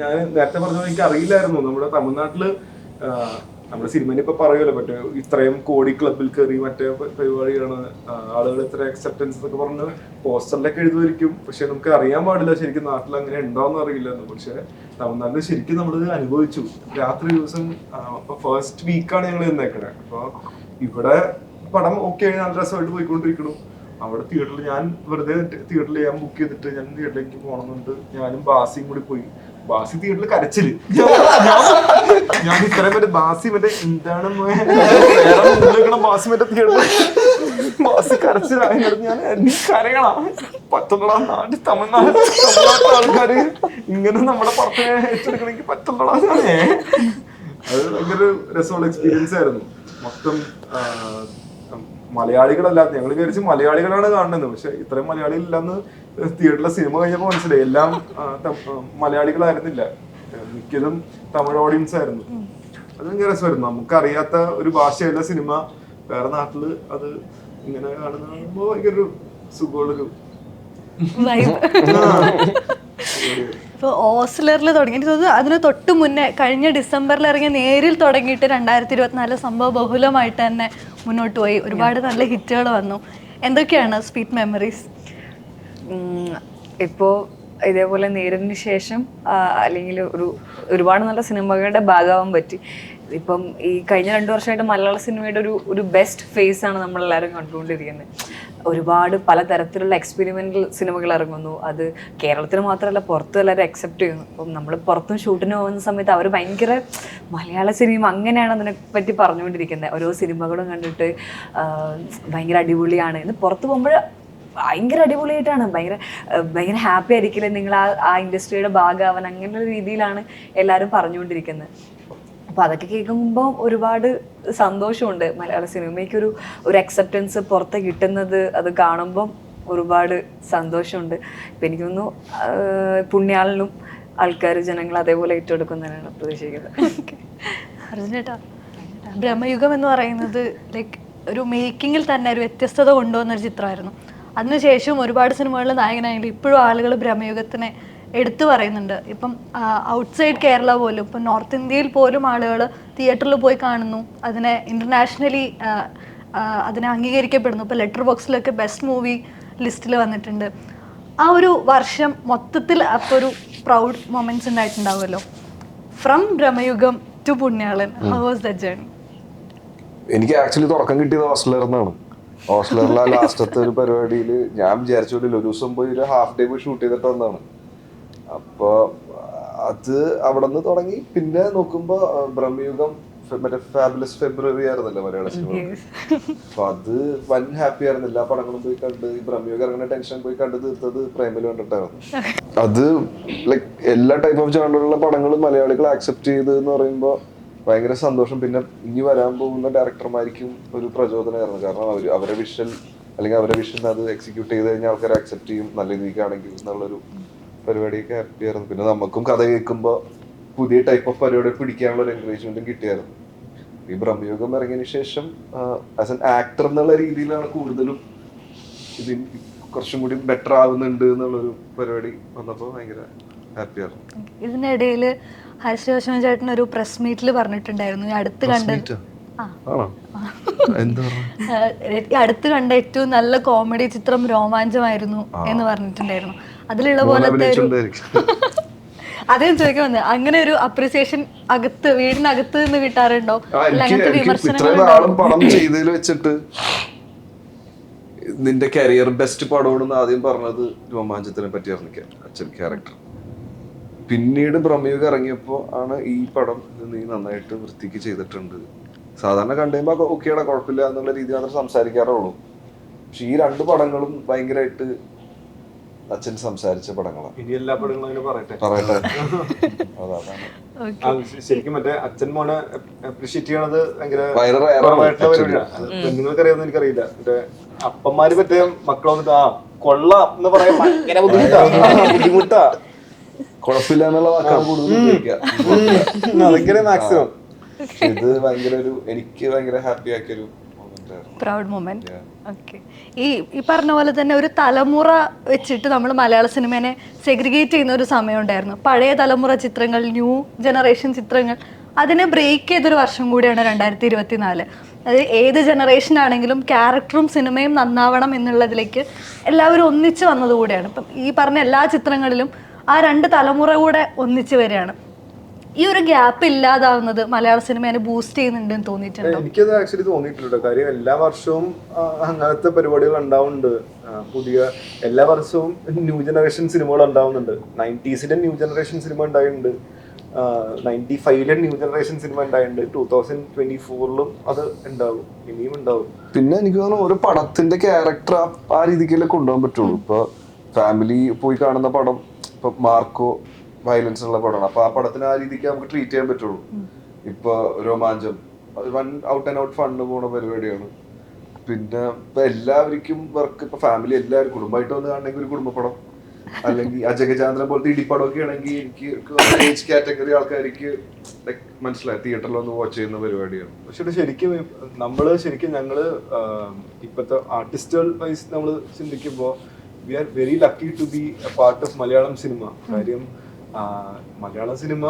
ഞാൻ നേരത്തെ പറഞ്ഞ എനിക്ക് അറിയില്ലായിരുന്നു. നമ്മുടെ തമിഴ്നാട്ടിൽ നമ്മുടെ സിനിമയിൽ ഇപ്പൊ പറയുമല്ലോ മറ്റേ ഇത്രയും കോടി ക്ലബിൽ കയറി മറ്റേ പരിപാടിയാണ്. ആളുകൾ ഇത്ര അക്സെപ്റ്റൻസ് എന്നൊക്കെ പറഞ്ഞ് പോസ്റ്ററിലൊക്കെ എഴുതുമായിരിക്കും. പക്ഷെ നമുക്ക് അറിയാൻ പാടില്ല ശരിക്കും നാട്ടിൽ അങ്ങനെ ഉണ്ടാവുന്ന അറിയില്ലായിരുന്നു പക്ഷെ തമിഴ്നാട്ടിൽ ശരിക്കും നമ്മൾ അനുഭവിച്ചു. രാത്രി ദിവസം ഫസ്റ്റ് വീക്കാണ് ഞങ്ങൾ നിന്നേക്കണേ. അപ്പൊ ഇവിടെ പടം ഓക്കെ നല്ല രസമായിട്ട് പോയിക്കൊണ്ടിരിക്കണു അവിടെ തിയേറ്ററിൽ ഞാൻ വെറുതെ തിയേറ്ററിൽ ഞാൻ ബുക്ക് ചെയ്തിട്ട് ഞാൻ തിയേറ്ററിലേക്ക് പോകണമെന്നുണ്ട്. ഞാനും ബാസിയും കൂടി പോയി. ബാസി തിയേറ്ററിൽ കരച്ചിൽ. ഞാൻ- ഇത്രയും മറ്റേ ബാസി മറ്റേ എന്താണ്? വേറെ ബാസി മറ്റേ തിയേറ്ററിൽ ബാസി കരച്ചിലായത് ഞാൻ നീ കരയണം. പറ്റുന്നടാ നാട് തമിഴ്നാട് തമിഴ്നാട്ടിലെ ആൾക്കാര് ഇങ്ങനെ നമ്മുടെ പുറത്തിനെ ഏറ്റെടുക്കണമെങ്കിൽ പറ്റുന്നടാ. ഞാനേ അത് ഭയങ്കര രസമുള്ള എക്സ്പീരിയൻസ് ആയിരുന്നു. മൊത്തം മലയാളികളല്ലാത്ത ഞങ്ങൾ വിചാരിച്ച് മലയാളികളാണ് കാണുന്നത്. പക്ഷെ ഇത്രയും മലയാളികൾ ഇല്ലെന്ന് തിയേറ്ററിലെ സിനിമ കഴിഞ്ഞപ്പോൾ മനസ്സിലായി. എല്ലാം മലയാളികളായിരുന്നില്ല. മിക്കതും തമിഴ് ഓഡിയൻസ് ആയിരുന്നു. അത് ഭയങ്കര രസമായിരുന്നു. നമുക്കറിയാത്ത ഒരു ഭാഷയല്ല സിനിമ വേറെ നാട്ടിൽ അത് ഇങ്ങനെ കാണുന്ന ഭയങ്കര ഒരു സുഖമുള്ളൊരു ഇപ്പോൾ ഓസ്ലറിൽ തുടങ്ങി. എനിക്ക് തോന്നുന്നു അതിന് തൊട്ട് മുന്നേ കഴിഞ്ഞ ഡിസംബറിൽ ഇറങ്ങിയ നേരിൽ തുടങ്ങിയിട്ട് രണ്ടായിരത്തി ഇരുപത്തിനാല് സംഭവ ബഹുലമായിട്ട് തന്നെ മുന്നോട്ട് പോയി. ഒരുപാട് നല്ല ഹിറ്റുകൾ വന്നു. എന്തൊക്കെയാണ് സ്വീറ്റ് മെമ്മറീസ്? ഇപ്പോൾ ഇപ്പോ ഇതേപോലെ നേരിന് ശേഷം അല്ലെങ്കിൽ ഒരു ഒരുപാട് നല്ല സിനിമകളുടെ ഭാഗമാവാൻ പറ്റി. ഇപ്പം ഈ കഴിഞ്ഞ രണ്ടു വർഷമായിട്ട് മലയാള സിനിമയുടെ ഒരു ഒരു ബെസ്റ്റ് ഫേസ് ആണ് നമ്മളെല്ലാവരും കണ്ടുകൊണ്ടിരിക്കുന്നത് ഒരുപാട് പലതരത്തിലുള്ള എക്സ്പെരിമെന്റൽ സിനിമകൾ ഇറങ്ങുന്നു. അത് കേരളത്തിൽ മാത്രമല്ല പുറത്ത് എല്ലാവരും അക്സെപ്റ്റ് ചെയ്യുന്നു. അപ്പം നമ്മൾ പുറത്തും ഷൂട്ടിന് പോകുന്ന സമയത്ത് അവർ ഭയങ്കര മലയാള സിനിമ അങ്ങനെയാണ് അതിനെ പറ്റി പറഞ്ഞുകൊണ്ടിരിക്കുന്നത് ഓരോ സിനിമകളും കണ്ടിട്ട് ഭയങ്കര അടിപൊളിയാണ്. എന്ന് പുറത്ത് പോകുമ്പോൾ ഭയങ്കര അടിപൊളിയായിട്ടാണ്. ഭയങ്കര ഭയങ്കര ഹാപ്പി ആയിരിക്കില്ല നിങ്ങൾ ആ ആ ഇൻഡസ്ട്രിയുടെ ഭാഗമാവാൻ? അങ്ങനെയുള്ള രീതിയിലാണ് എല്ലാവരും പറഞ്ഞുകൊണ്ടിരിക്കുന്നത് അപ്പോൾ അതൊക്കെ കേൾക്കുമ്പോൾ ഒരുപാട് സന്തോഷമുണ്ട്. മലയാള സിനിമയ്ക്ക് ഒരു ഒരു അക്സെപ്റ്റൻസ് പുറത്ത് കിട്ടുന്നത് അത് കാണുമ്പം ഒരുപാട് സന്തോഷമുണ്ട്. ഇപ്പം എനിക്ക് തോന്നുന്നു പുണ്യാളിനും ആൾക്കാർ ജനങ്ങൾ അതേപോലെ ഏറ്റെടുക്കുന്നതിനാണ് പ്രതീക്ഷിക്കുന്നത്. ബ്രഹ്മയുഗം എന്ന് പറയുന്നത് ലൈക്ക് ഒരു മേക്കിങ്ങിൽ തന്നെ ഒരു വ്യത്യസ്തത കൊണ്ടുവന്ന ഒരു ചിത്രമായിരുന്നു. അതിനുശേഷം ഒരുപാട് സിനിമകളിൽ നായകനായെങ്കിലും ഇപ്പോഴും ആളുകൾ ബ്രഹ്മയുഗത്തിനെ എടുത്തു പറയുന്നുണ്ട്. ഇപ്പം ഔട്ട്സൈഡ് കേരള പോലും ഇപ്പം നോർത്ത് ഇന്ത്യയിൽ പോലും ആളുകൾ തിയേറ്ററിൽ പോയി കാണുന്നു. അതിനെ ഇന്റർനാഷണലി അതിനെ അംഗീകരിക്കപ്പെടുന്നു. ഇപ്പോൾ ലെറ്റർ ബോക്സിലൊക്കെ ബെസ്റ്റ് മൂവി ലിസ്റ്റിൽ വന്നിട്ടുണ്ട്. ആ ഒരു വർഷം മൊത്തത്തിൽ അപ്പോൾ ഒരു proud moments ഉണ്ടായിട്ടുണ്ടാവുമല്ലോ. From Bramayugam to Punyalan how was the journey എനിക്ക് ആക്ച്വലി തുടക്കം കിട്ടിയത് നിന്നാണ്. ഹോസ്റ്റലറിലെ ലാസ്റ്റത്തെ ഒരു പരിപാടിയിൽ ഞാൻ വിചാരിച്ചിട്ടില്ല ഒരു ദിവസം പോയി ഒരു ഹാഫ് ഡേ പോയി ഷൂട്ട് ചെയ്തിട്ട് വന്നതാണ്. അപ്പൊ അത് അവിടെ നിന്ന് തുടങ്ങി. പിന്നെ നോക്കുമ്പോൾ ബ്രഹ്മയുഗം മറ്റേ ഫാബുലസ് ഫെബ്രുവരി ആയിരുന്നല്ലോ മലയാള സിനിമ. അപ്പൊ അത് വൻ ഹാപ്പി ആയിരുന്നു. എല്ലാ പടങ്ങളും പോയി കണ്ട് ഈ ബ്രഹ്മയുഗം ഇറങ്ങുന്ന ടെൻഷൻ പോയി കണ്ട് തീർത്തത് പ്രേമിൽ കണ്ടിട്ടായിരുന്നു. അത് ലൈക് എല്ലാ ടൈപ്പ് ഓഫ് ജോണറിലുള്ള പടങ്ങളും മലയാളികൾ ആക്സെപ്റ്റ് ചെയ്ത് എന്ന് പറയുമ്പോൾ ഭയങ്കര സന്തോഷം. പിന്നെ ഇനി വരാൻ പോകുന്ന ഡയറക്ടർമാർക്കും ഒരു പ്രചോദനമായിരുന്നു. കാരണം അവർ അവരെ വിഷൻ അല്ലെങ്കിൽ അവരെ വിഷൻ അത് എക്സിക്യൂട്ട് ചെയ്ത് കഴിഞ്ഞാൽ ആൾക്കാർ അക്സെപ്റ്റ് ചെയ്യും. നല്ല രീതിക്കാണെങ്കിൽ എന്നുള്ളൊരു പരിപാടിയൊക്കെ ഹാപ്പി ആയിരുന്നു പിന്നെ നമുക്കും കഥ കേൾക്കുമ്പോൾ പുതിയ ടൈപ്പ് ഓഫ് പരിപാടി പിടിക്കാനുള്ള ഒരു എൻകറേജ്മെന്റും കിട്ടിയായിരുന്നു. ഈ ബ്രഹ്മയോഗം ഇറങ്ങിയതിന് ശേഷം ആസ് എൻ ആക്ടർ എന്നുള്ള രീതിയിലാണ് കൂടുതലും ഇത് കുറച്ചും കൂടി ബെറ്റർ ആവുന്നുണ്ട് എന്നുള്ളൊരു പരിപാടി വന്നപ്പോൾ ഭയങ്കര ഹാപ്പിയായിരുന്നു ഇതിനിടയിൽ ഹരിശ്രീവശമൻ ചേട്ടൻ ഒരു പ്രസ് മീറ്റിൽ പറഞ്ഞിട്ടുണ്ടായിരുന്നു. അടുത്ത് കണ്ട ആ. എന്താ പറഞ്ഞ? ആഹ് അടുത്ത് കണ്ട ഏറ്റവും നല്ല കോമഡി ചിത്രം രോമാഞ്ചമായിരുന്നു എന്ന് പറഞ്ഞിട്ടുണ്ടായിരുന്നു. അതിലുള്ള പോലത്തെ ഒരു അതേ ചോദിക്കാൻ വന്നത് അങ്ങനെ ഒരു അപ്രിസിയേഷൻ അകത്ത് വീടിനകത്ത് നിന്ന് കിട്ടാറുണ്ടോ? അങ്ങനത്തെ വിമർശനങ്ങൾ ഇത്രയും ചെയ്തതിൽ വെച്ചിട്ട് നിന്റെ കരിയർ ബെസ്റ്റ് പടമാണെന്ന് ആദ്യം പറഞ്ഞത് രോമാഞ്ചത്തിനെ പറ്റിയായിരുന്നു അച്ഛൻ ക്യാരക്ടർ പിന്നീട് ബ്രഹ്മയുഗം ഇറങ്ങിയപ്പോൾ ആണ് ഈ പടം നീ നന്നായിട്ട് വൃത്തിക്ക് ചെയ്തിട്ടുണ്ട്. സാധാരണ കണ്ടുകഴിയുമ്പോ ഓക്കെയാണ് കുഴപ്പമില്ല എന്നുള്ള രീതിയിൽ മാത്രമേ സംസാരിക്കാറുള്ളൂ. പക്ഷെ ഈ രണ്ട് പടങ്ങളും ഭയങ്കരമായിട്ട് അച്ഛൻ സംസാരിച്ച പടങ്ങളാണ് ഇനി എല്ലാ പടങ്ങളും അങ്ങനെ പറയട്ടെ. പറയട്ടെ. അതാണ്. ശരിക്കും മറ്റേ അച്ഛൻ മോനെ അപ്രീഷിയേറ്റ് ചെയ്യണത് ഭയങ്കര അറിയാമെന്ന് എനിക്കറിയില്ല. മറ്റേ അപ്പന്മാര് മറ്റേ മക്കളെ വന്നിട്ട് ആ കൊള്ളാം എന്ന് പറയാൻ ഭയങ്കര ബുദ്ധിമുട്ടാ. ബുദ്ധിമുട്ടാ. കുഴപ്പമില്ല എന്നുള്ള വാക്കാണ് കൂടുതൽ അതൊക്കെ മാക്സിമം ഇത് ഭയങ്കര ഒരു എനിക്ക് ഭയങ്കര ഹാപ്പി ആക്കിയൊരു മൊമെന്റ് ആയിരുന്നു. Proud moment. ഈ ഈ പറഞ്ഞ പോലെ തന്നെ ഒരു തലമുറ വെച്ചിട്ട് നമ്മൾ മലയാള സിനിമേനെ സെഗ്രിഗേറ്റ് ചെയ്യുന്ന ഒരു സമയം ഉണ്ടായിരുന്നു. പഴയ തലമുറ ചിത്രങ്ങൾ ന്യൂ ജനറേഷൻ ചിത്രങ്ങൾ അതിനെ ബ്രേക്ക് ചെയ്തൊരു വർഷം കൂടിയാണ് രണ്ടായിരത്തി ഇരുപത്തി നാല് അത് ഏത് ജനറേഷൻ ആണെങ്കിലും ക്യാരക്ടറും സിനിമയും നന്നാവണം എന്നുള്ളതിലേക്ക് എല്ലാവരും ഒന്നിച്ച് വന്നത് കൂടെയാണ്. ഇപ്പം ഈ പറഞ്ഞ എല്ലാ ചിത്രങ്ങളിലും ആ രണ്ട് തലമുറ കൂടെ ഒന്നിച്ച് വരികയാണ്. ഈ ഒരു ഗ്യാപ്പ് ഇല്ലാതാവുന്നത് മലയാള സിനിമയെ ബൂസ്റ്റ് ചെയ്യുന്നുണ്ട് എന്ന് തോന്നിയിട്ടുണ്ട്? എനിക്കത് ആക്ച്വലി തോന്നിയിട്ടില്ല. കാര്യം എല്ലാ വർഷവും അങ്ങനത്തെ പരിപാടികൾ ഉണ്ടാവുന്നുണ്ട്. പുതിയ എല്ലാ വർഷവും ന്യൂ ജനറേഷൻ സിനിമകൾ ഉണ്ടാവുന്നുണ്ട്. നയന്റീസിലെ ന്യൂ ജനറേഷൻ സിനിമ ഉണ്ടായിട്ടുണ്ട്. നയന്റി ഫൈവിലെ ന്യൂ ജനറേഷൻ സിനിമ ഉണ്ടായിട്ടുണ്ട്. ടൂ തൗസൻഡ് ട്വന്റി ഫോറിലും അത് ഉണ്ടാവും. ഇനിയും ഉണ്ടാവും. പിന്നെ എനിക്ക് തോന്നുന്നു ഒരു പടത്തിന്റെ ക്യാരക്ടർ ആ രീതിക്കല്ലേ കൊണ്ടുപോകാൻ പറ്റുള്ളൂ. ഇപ്പൊ ഫാമിലി പോയി കാണുന്ന പടം ഇപ്പൊ മാർക്കോ വയലൻസ് ഉള്ള പടമാണ്. അപ്പൊ ആ പടത്തിന് ആ രീതിക്ക് നമുക്ക് ട്രീറ്റ് ചെയ്യാൻ പറ്റുള്ളൂ. ഇപ്പൊ Romancham one out and out fun പോണ പരിപാടിയാണ്. പിന്നെ ഇപ്പൊ എല്ലാവർക്കും വർക്ക് ഇപ്പൊ ഫാമിലി എല്ലാവരും കുടുംബമായിട്ട് വന്ന് കാണണമെങ്കിൽ ഒരു കുടുംബപ്പടം അല്ലെങ്കിൽ അജഗജാന്ദ്രൻ പോലത്തെ ഇടിപ്പടമൊക്കെ ആണെങ്കിൽ എനിക്ക് ഏജ് കാറ്റഗറി ആൾക്കാർക്ക് ലൈക് മനസ്സിലായി. തിയേറ്ററിൽ വന്ന് വാച്ച് ചെയ്യുന്ന പരിപാടിയാണ്. പക്ഷെ ശരിക്കും നമ്മൾ ശരിക്കും ഞങ്ങൾ ഇപ്പോഴത്തെ ഇപ്പത്തെ ആർട്ടിസ്റ്റുകൾ വൈസ് നമ്മൾ ചിന്തിക്കുമ്പോൾ we are very lucky to be a part of Malayalam cinema കാര്യം മലയാളം സിനിമ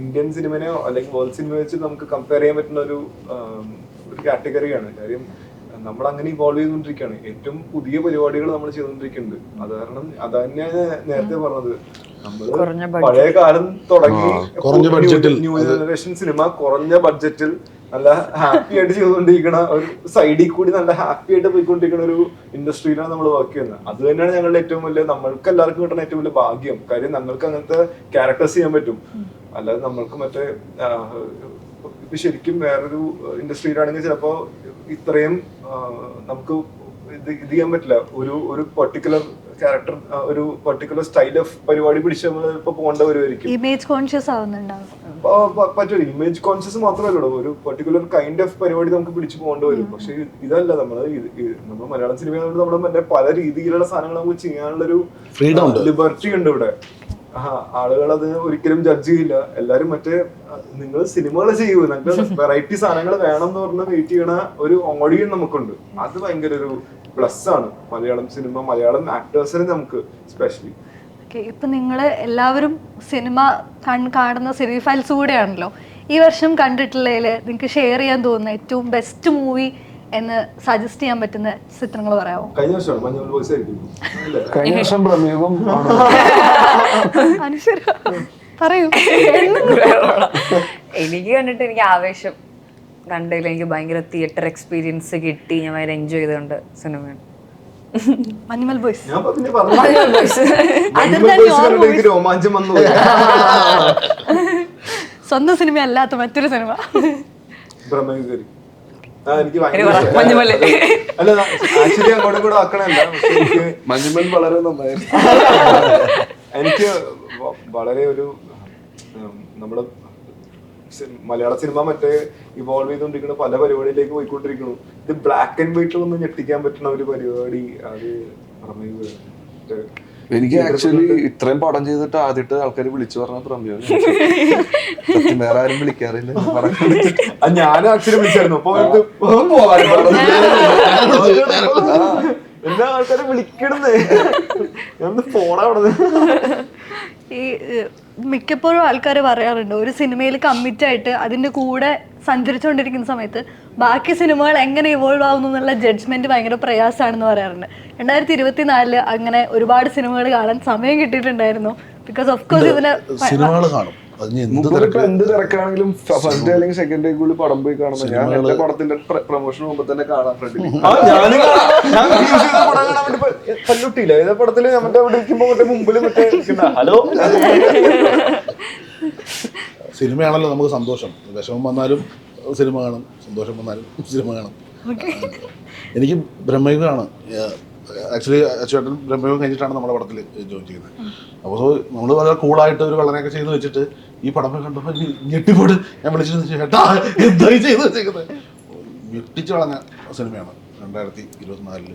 ഇന്ത്യൻ സിനിമനെയോ അല്ലെങ്കിൽ വേൾഡ് സിനിമ വെച്ച് നമുക്ക് കമ്പയർ ചെയ്യാൻ പറ്റുന്ന ഒരു ഒരു കാറ്റഗറിയാണ് കാര്യം നമ്മൾ അങ്ങനെ ഇവോൾവ് ചെയ്തുകൊണ്ടിരിക്കുകയാണ്. ഏറ്റവും പുതിയ പരിപാടികൾ നമ്മൾ ചെയ്തുകൊണ്ടിരിക്കുന്നുണ്ട്. അത് കാരണം അത് തന്നെയാണ് നേരത്തെ പറഞ്ഞത്. നമ്മൾ പഴയ കാലം തുടങ്ങി ന്യൂ ജനറേഷൻ സിനിമ കുറഞ്ഞ ബഡ്ജറ്റിൽ നല്ല ഹാപ്പി ആയിട്ട് ചെയ്തുകൊണ്ടിരിക്കുന്ന ഒരു സൈഡിൽ കൂടി നല്ല ഹാപ്പി ആയിട്ട് പോയിക്കൊണ്ടിരിക്കുന്ന ഒരു ഇൻഡസ്ട്രിയിലാണ് നമ്മൾ വർക്ക് ചെയ്യുന്നത് അത് തന്നെയാണ് ഞങ്ങളുടെ ഏറ്റവും വലിയ നമ്മൾക്ക് എല്ലാവർക്കും കിട്ടുന്ന ഏറ്റവും വലിയ ഭാഗ്യം. കാര്യം ഞങ്ങൾക്ക് അങ്ങനത്തെ ക്യാരക്ടേഴ്സ് ചെയ്യാൻ പറ്റും. അല്ലാതെ നമ്മൾക്ക് മറ്റേ ഇപ്പൊ ശരിക്കും വേറൊരു ഇൻഡസ്ട്രിയിലാണെങ്കിൽ ചിലപ്പോ ഇത്രയും നമുക്ക് ഇത് ഇത് ചെയ്യാൻ പറ്റില്ല. ഒരു ഒരു പെർട്ടിക്കുലർ ക്യാരക്ടർ ഒരു പെർട്ടിക്കുലർ സ്റ്റൈൽ ഓഫ് പരിപാടി പിടിച്ച് നമ്മൾ ഇപ്പൊ പോകേണ്ട വരുമായിരിക്കും ഇമേജ് കോൺഷ്യസ് ആവുന്നുണ്ടാവും പ- പ- ഇമേജ് കോൺഷ്യസ് മാത്രമല്ലല്ലോ ഒരു പെർട്ടിക്കുലർ കൈൻഡ് ഓഫ് പരിപാടി നമുക്ക് പിടിച്ചു പോകേണ്ടി വരും. പക്ഷെ ഇതല്ല. ഇത് നമ്മൾ മലയാളം സിനിമ നമ്മുടെ മറ്റേ പല രീതിയിലുള്ള സാധനങ്ങൾ നമുക്ക് ചെയ്യാനുള്ള ഒരു Freedom ഉണ്ട്. ലിബർട്ടി ഉണ്ട് ഇവിടെ. ആളുകൾ അത് ഒരിക്കലും ജഡ്ജ് ചെയ്യില്ല. എല്ലാരും മറ്റേ നിങ്ങൾ സിനിമകൾ ചെയ്യൂ. നിങ്ങൾക്ക് വെറൈറ്റി സാധനങ്ങൾ വേണം എന്ന് പറഞ്ഞ് വെയിറ്റ് ചെയ്യണ ഒരു ഓഡിയൻ നമുക്കുണ്ട്. അത് ഭയങ്കര ഒരു പ്ലസ് ആണ്. മലയാളം സിനിമ മലയാളം ആക്ടേഴ്സിന് നമുക്ക് സ്പെഷ്യലി ഓക്കെ ഇപ്പൊ നിങ്ങൾ എല്ലാവരും സിനിമ കാണുന്ന സിനിമ ഫൈൽസ് കൂടെയാണല്ലോ. ഈ വർഷം കണ്ടിട്ടുള്ളതിൽ നിങ്ങൾക്ക് ഷെയർ ചെയ്യാൻ തോന്നുന്ന ഏറ്റവും ബെസ്റ്റ് മൂവി എന്ന് സജസ്റ്റ് ചെയ്യാൻ പറ്റുന്ന ചിത്രങ്ങൾ പറയാമോ കഴിഞ്ഞ വർഷമാണ് കഴിഞ്ഞ വർഷം പ്രമേഹം അനുശ്വര പറയൂ. എനിക്ക് കണ്ടിട്ട് എനിക്ക് ആവേശം. കണ്ടതിൽ എനിക്ക് ഭയങ്കര തിയേറ്റർ എക്സ്പീരിയൻസ് കിട്ടി. ഞാൻ ഭയങ്കര എൻജോയ് ചെയ്തുകൊണ്ട് സിനിമയാണ്. മഞ്ഞുമൽ ബോയ്സ്. രോമാഞ്ചം വന്നു. പോയി. സ്വന്തം സിനിമ അല്ലാത്ത മറ്റൊരു സിനിമ. ബ്രഹ്മയുഗരി ആ എനിക്ക് മഞ്ഞുമൽ വളരെ നന്നായിരുന്നു. എനിക്ക് വളരെ ഒരു നമ്മുടെ മലയാള സിനിമ മറ്റേ ഇവോൾവ് ചെയ്തുകൊണ്ടിരിക്കുന്ന പല പരിപാടിയിലേക്ക് പോയിക്കൊണ്ടിരിക്കുന്നു. ഇത് ബ്ലാക്ക് ആൻഡ് വൈറ്റിൽ ഒന്ന് ഞെട്ടിക്കാൻ പറ്റുന്ന ഒരു പരിപാടി. അത് എനിക്ക് ആക്ച്വലി ഇത്രയും പടം ചെയ്തിട്ട് ആദ്യമായിട്ട് ആൾക്കാർ വിളിച്ചു പറഞ്ഞ പ്രമേയം വേറെ ആരും വിളിക്കാറില്ല. ഞാൻ ആക്ച്വലി വിളിച്ചായിരുന്നു. അപ്പൊ എല്ലാ ആൾക്കാരെ വിളിക്കണന്നേ ഞാൻ അവിടെ ഈ മിക്കപ്പോഴും ആൾക്കാർ പറയാറുണ്ട് ഒരു സിനിമയിൽ കമ്മിറ്റ് ആയിട്ട് അതിന്റെ കൂടെ സഞ്ചരിച്ചുകൊണ്ടിരിക്കുന്ന സമയത്ത് ബാക്കി സിനിമകൾ എങ്ങനെ ഇവോൾവ് ആവുന്നു എന്നുള്ള ജഡ്ജ്മെന്റ് ഭയങ്കര പ്രയാസമാണെന്ന് പറയാറുണ്ട്. രണ്ടായിരത്തി ഇരുപത്തി നാലിൽ അങ്ങനെ ഒരുപാട് സിനിമകൾ കാണാൻ സമയം കിട്ടിയിട്ടുണ്ടായിരുന്നു. ബിക്കോസ് ഓഫ് കോഴ്സ് ഇതിന് സിനിമകൾ കാണും. എന്ത് തിരക്കാണെങ്കിലും ഫസ്റ്റ് അല്ലെങ്കിൽ സെക്കൻഡ് ഡേക്കുള്ളിൽ പടം പോയി കാണുന്നത് ഞാൻ എന്റെ പടത്തിന്റെ പ്രൊമോഷൻ മുമ്പ് തന്നെ കാണാൻ പല്ലുട്ടിയില്ല ഏതാ പടത്തിൽ ഞാൻ അവിടെ ഇരിക്കുമ്പോ മറ്റേ മുമ്പിൽ മറ്റേ ഹലോ? സിനിമയാണല്ലോ നമുക്ക് സന്തോഷം. വിഷമം വന്നാലും സിനിമ കാണും. സന്തോഷം വന്നാലും സിനിമ കാണും. എനിക്ക് ബ്രഹ്മയുഗമാണ് ആക്ച്വലി അച്ഛൻ ബ്രഹ്മയുഗം കഴിഞ്ഞിട്ടാണ് നമ്മുടെ പടത്തിൽ ജോയിൻ ചെയ്യുന്നത്. അപ്പോൾ നമ്മൾ വളരെ കൂളായിട്ട് ഒരു കളനൊക്കെ ചെയ്ത് വെച്ചിട്ട് ഈ പടം കണ്ടപ്പോ കണ്ടപ്പോൾ എനിക്ക് ഞെട്ടിപ്പോട്ട് ഞാൻ വിളിച്ചു ചേട്ടാ എന്തായി ചെയ്തു വെച്ചേക്കുന്നത് ഞെട്ടിച്ച് കളഞ്ഞ സിനിമയാണ് രണ്ടായിരത്തി ഇരുപത്തിനാലിൽ.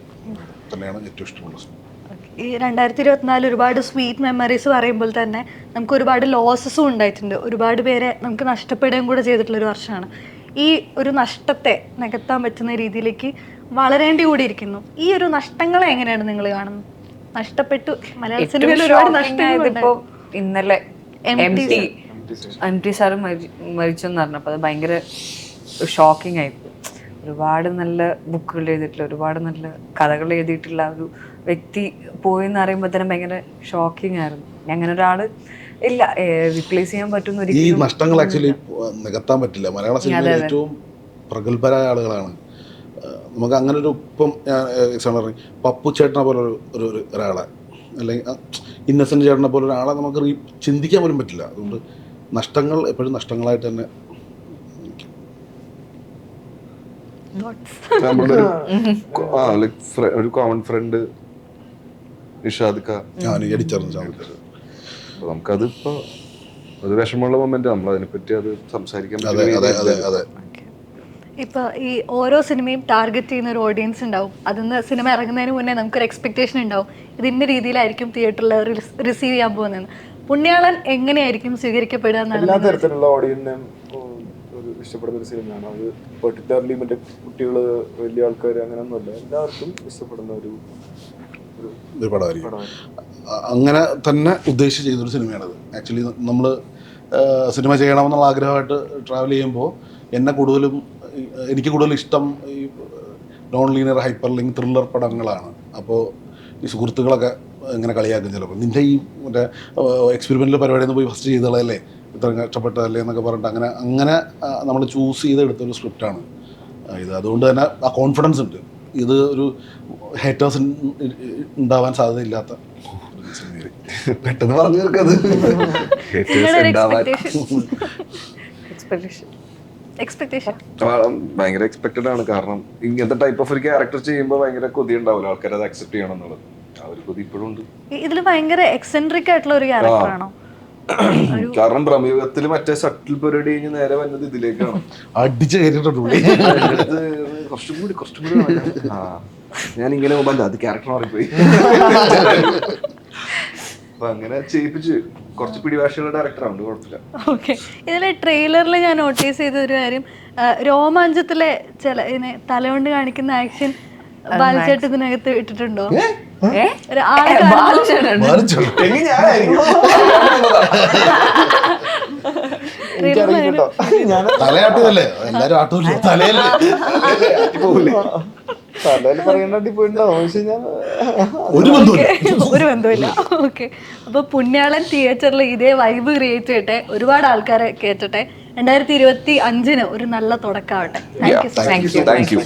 തന്നെയാണ് ഏറ്റവും ഇഷ്ടമുള്ള സിനിമ. ഈ രണ്ടായിരത്തി ഇരുപത്തിനാല് ഒരുപാട് സ്വീറ്റ് മെമ്മറീസ് പറയുമ്പോൾ തന്നെ നമുക്ക് ഒരുപാട് ലോസസും ഉണ്ടായിട്ടുണ്ട്. ഒരുപാട് പേരെ നമുക്ക് നഷ്ടപ്പെടുകയും കൂടെ ചെയ്തിട്ടുള്ള ഒരു വർഷമാണ്. ഈ ഒരു നഷ്ടത്തെ നികത്താൻ പറ്റുന്ന രീതിയിലേക്ക് വളരേണ്ടി കൂടിയിരിക്കുന്നു. ഈ ഒരു നഷ്ടങ്ങളെ എങ്ങനെയാണ് നിങ്ങൾ കാണുന്നത്? നഷ്ടപ്പെട്ടു. മലയാള സിനിമയിൽ ഒരുപാട് നഷ്ടങ്ങൾ ഇപ്പോ ഇന്നലെ M M T M T sir മരിച്ചെന്ന് പറഞ്ഞപ്പോൾ അത് ഭയങ്കര ഷോക്കിംഗ് ആയിപ്പോയി ഒരുപാട് നല്ല ബുക്കുകൾ എഴുതിയിട്ടുള്ള ഒരുപാട് നല്ല കഥകൾ എഴുതിയിട്ടുള്ള ഒരു വ്യക്തി പോയെന്ന് അറിയുമ്പോൾ തന്നെ ഭയങ്കര ഷോക്കിംഗ് ആയിരുന്നു. അങ്ങനെ ഒരാൾ ഇല്ല റീപ്ലേസ് ചെയ്യാൻ പറ്റുന്ന ഈ നഷ്ടങ്ങൾ ആക്ച്വലി നികത്താൻ പറ്റില്ല. മലയാള സിനിമയിൽ ഏറ്റവും പ്രഗത്ഭരായ ആളുകളാണ്. നമുക്ക് അങ്ങനെ ഒരു ഇപ്പം ഞാൻ എക്സാമ്പിൾ പറഞ്ഞു പപ്പു ചേട്ടനെ പോലെ ഒരു ഒരു ഒരു ഒരാളെ അല്ലെങ്കിൽ ഇന്നസെന്റ് ചേട്ടനെ പോലെ ഒരാളെ നമുക്ക് ചിന്തിക്കാൻ പോലും പറ്റില്ല. അതുകൊണ്ട് നഷ്ടങ്ങൾ എപ്പോഴും നഷ്ടങ്ങളായിട്ട് തന്നെ നമ്മുടെ ഒരു കോമൺ ഫ്രണ്ട് അപ്പൊ നമുക്കതിപ്പോ ഒരു വിഷമമുള്ള മൊമെന്റ് നമ്മൾ അതിനെപ്പറ്റി അത് സംസാരിക്കാൻ അതെ അതെ അതെ രീതിയിൽ ഇപ്പൊ ഈ ഓരോ സിനിമയും ടാർഗറ്റ് ചെയ്യുന്ന ഒരു ഓഡിയൻസ് ഉണ്ടാവും. അതിന്ന് സിനിമ ഇറങ്ങുന്നതിന് മുന്നേ നമുക്കൊരു എക്സ്പെക്ടേഷൻ ഉണ്ടാവും. ഇത് ഇന്ന രീതിയിലായിരിക്കും തിയേറ്ററിൽ റിസീവ് ചെയ്യാൻ പോകുന്നത് പുണ്യാളൻ എങ്ങനെയായിരിക്കും സ്വീകരിക്കപ്പെടുക എല്ലാ തരത്തിലുള്ള ഓഡിയൻസിനും ഒരു ഇഷ്ടപ്പെടുന്ന ഒരു സിനിമയാണ് അത് പെർട്ടിക്കുലർലി മറ്റേ കുട്ടികൾ വലിയ ആൾക്കാർ അങ്ങനെയൊന്നുമല്ല. എല്ലാവർക്കും ഇഷ്ടപ്പെടുന്ന ഒരു ഒരു ഒരു പടമായിരിക്കും. അങ്ങനെ തന്നെ ഉദ്ദേശിച്ച് ചെയ്തൊരു സിനിമയാണത് ആക്ച്വലി നമ്മൾ സിനിമ ചെയ്യണമെന്നുള്ള ആഗ്രഹമായിട്ട് ട്രാവൽ ചെയ്യുമ്പോൾ എന്നെ കൂടുതലും എനിക്ക് കൂടുതൽ ഇഷ്ടം ഈ non linear hyperlink thriller പടങ്ങളാണ്. അപ്പോൾ ഈ സുഹൃത്തുക്കളൊക്കെ ഇങ്ങനെ കളിയാക്കും ചിലപ്പോൾ നിന്റെ ഈ മറ്റേ എക്സ്പെരിമെന്റൽ പരിപാടിയൊന്നും പോയി ഫസ്റ്റ് ചെയ്തതല്ലേ? ഇത്ര കഷ്ടപ്പെട്ടതല്ലേ എന്നൊക്കെ പറഞ്ഞിട്ട് അങ്ങനെ അങ്ങനെ നമ്മൾ ചൂസ് ചെയ്ത് എടുത്തൊരു സ്ക്രിപ്റ്റാണ് ഇത് അതുകൊണ്ട് തന്നെ ആ കോൺഫിഡൻസ് ഉണ്ട്. ഇത് ഒരു ഹേറ്റേഴ്സ് ഉണ്ടാവാൻ സാധ്യതയില്ലാത്ത പെട്ടെന്ന് പറഞ്ഞു തീർക്കത് ഭയങ്കര എക്സ്പെക്റ്റഡ് ആണ്. കാരണം ഇങ്ങനത്തെ ടൈപ്പ് ഓഫ് ഒരു ക്യാരക്ടർ ചെയ്യുമ്പോൾ ഭയങ്കര കൊതി ഉണ്ടാവില്ല. ആൾക്കാർ അത് അക്സെപ്റ്റ് ചെയ്യണം എന്നുള്ളത്. ആ ഒരു കൊതി ഇപ്പോഴും ഉണ്ട് ഇതിൽ ഭയങ്കര എക്സെൻട്രിക് ആയിട്ടുള്ള ഒരു ക്യാരക്ടറാണോ കാരണം പ്രമേഹത്തിൽ മറ്റേ സട്ടിൽ പരിപാടി കഴിഞ്ഞ് നേരെ വന്നത് ഇതിലേക്കാണ്. അടിച്ചു കുറച്ചും കൂടി കുറച്ചും കൂടി ഞാൻ ഇങ്ങനെ പോകുമ്പോ അത് ക്യാരക്ടർ മാറിപ്പോയി. അപ്പൊ അങ്ങനെ ചെയ്യിപ്പിച്ച്. കുറച്ച് പിടിവാശിയുള്ള ഡയറക്ടറാണ് കുഴപ്പമില്ല. ഓക്കെ ഇതിലെ ട്രെയിലറിൽ ഞാൻ നോട്ടീസ് ചെയ്ത ഒരു കാര്യം രോമാഞ്ചത്തിലെ ചില ഇതിനെ തലകൊണ്ട് കാണിക്കുന്ന ആക്ഷൻ ബാലിച്ചേട്ട് ഇതിനകത്ത് ഇട്ടിട്ടുണ്ടോ? തലയാട്ടിയതല്ലേ എല്ലാരും ആട്ടൂല്ലേ? തലയല്ലേ? തലയിൽ പറയേണ്ടി പോയിട്ടുണ്ടാവും പക്ഷെ ഞാൻ ഒരു ബന്ധമില്ല ഒരു ബന്ധമില്ല ഓക്കെ. അപ്പൊ പുണ്യാളൻ തിയേറ്ററിൽ ഇതേ വൈബ് ക്രിയേറ്റ് ചെയ്യട്ടെ. ഒരുപാട് ആൾക്കാരെ കേറ്റട്ടെ. രണ്ടായിരത്തി ഇരുപത്തി അഞ്ചിന് ഒരു നല്ല തുടക്കാവട്ടെ താങ്ക് യു താങ്ക് യു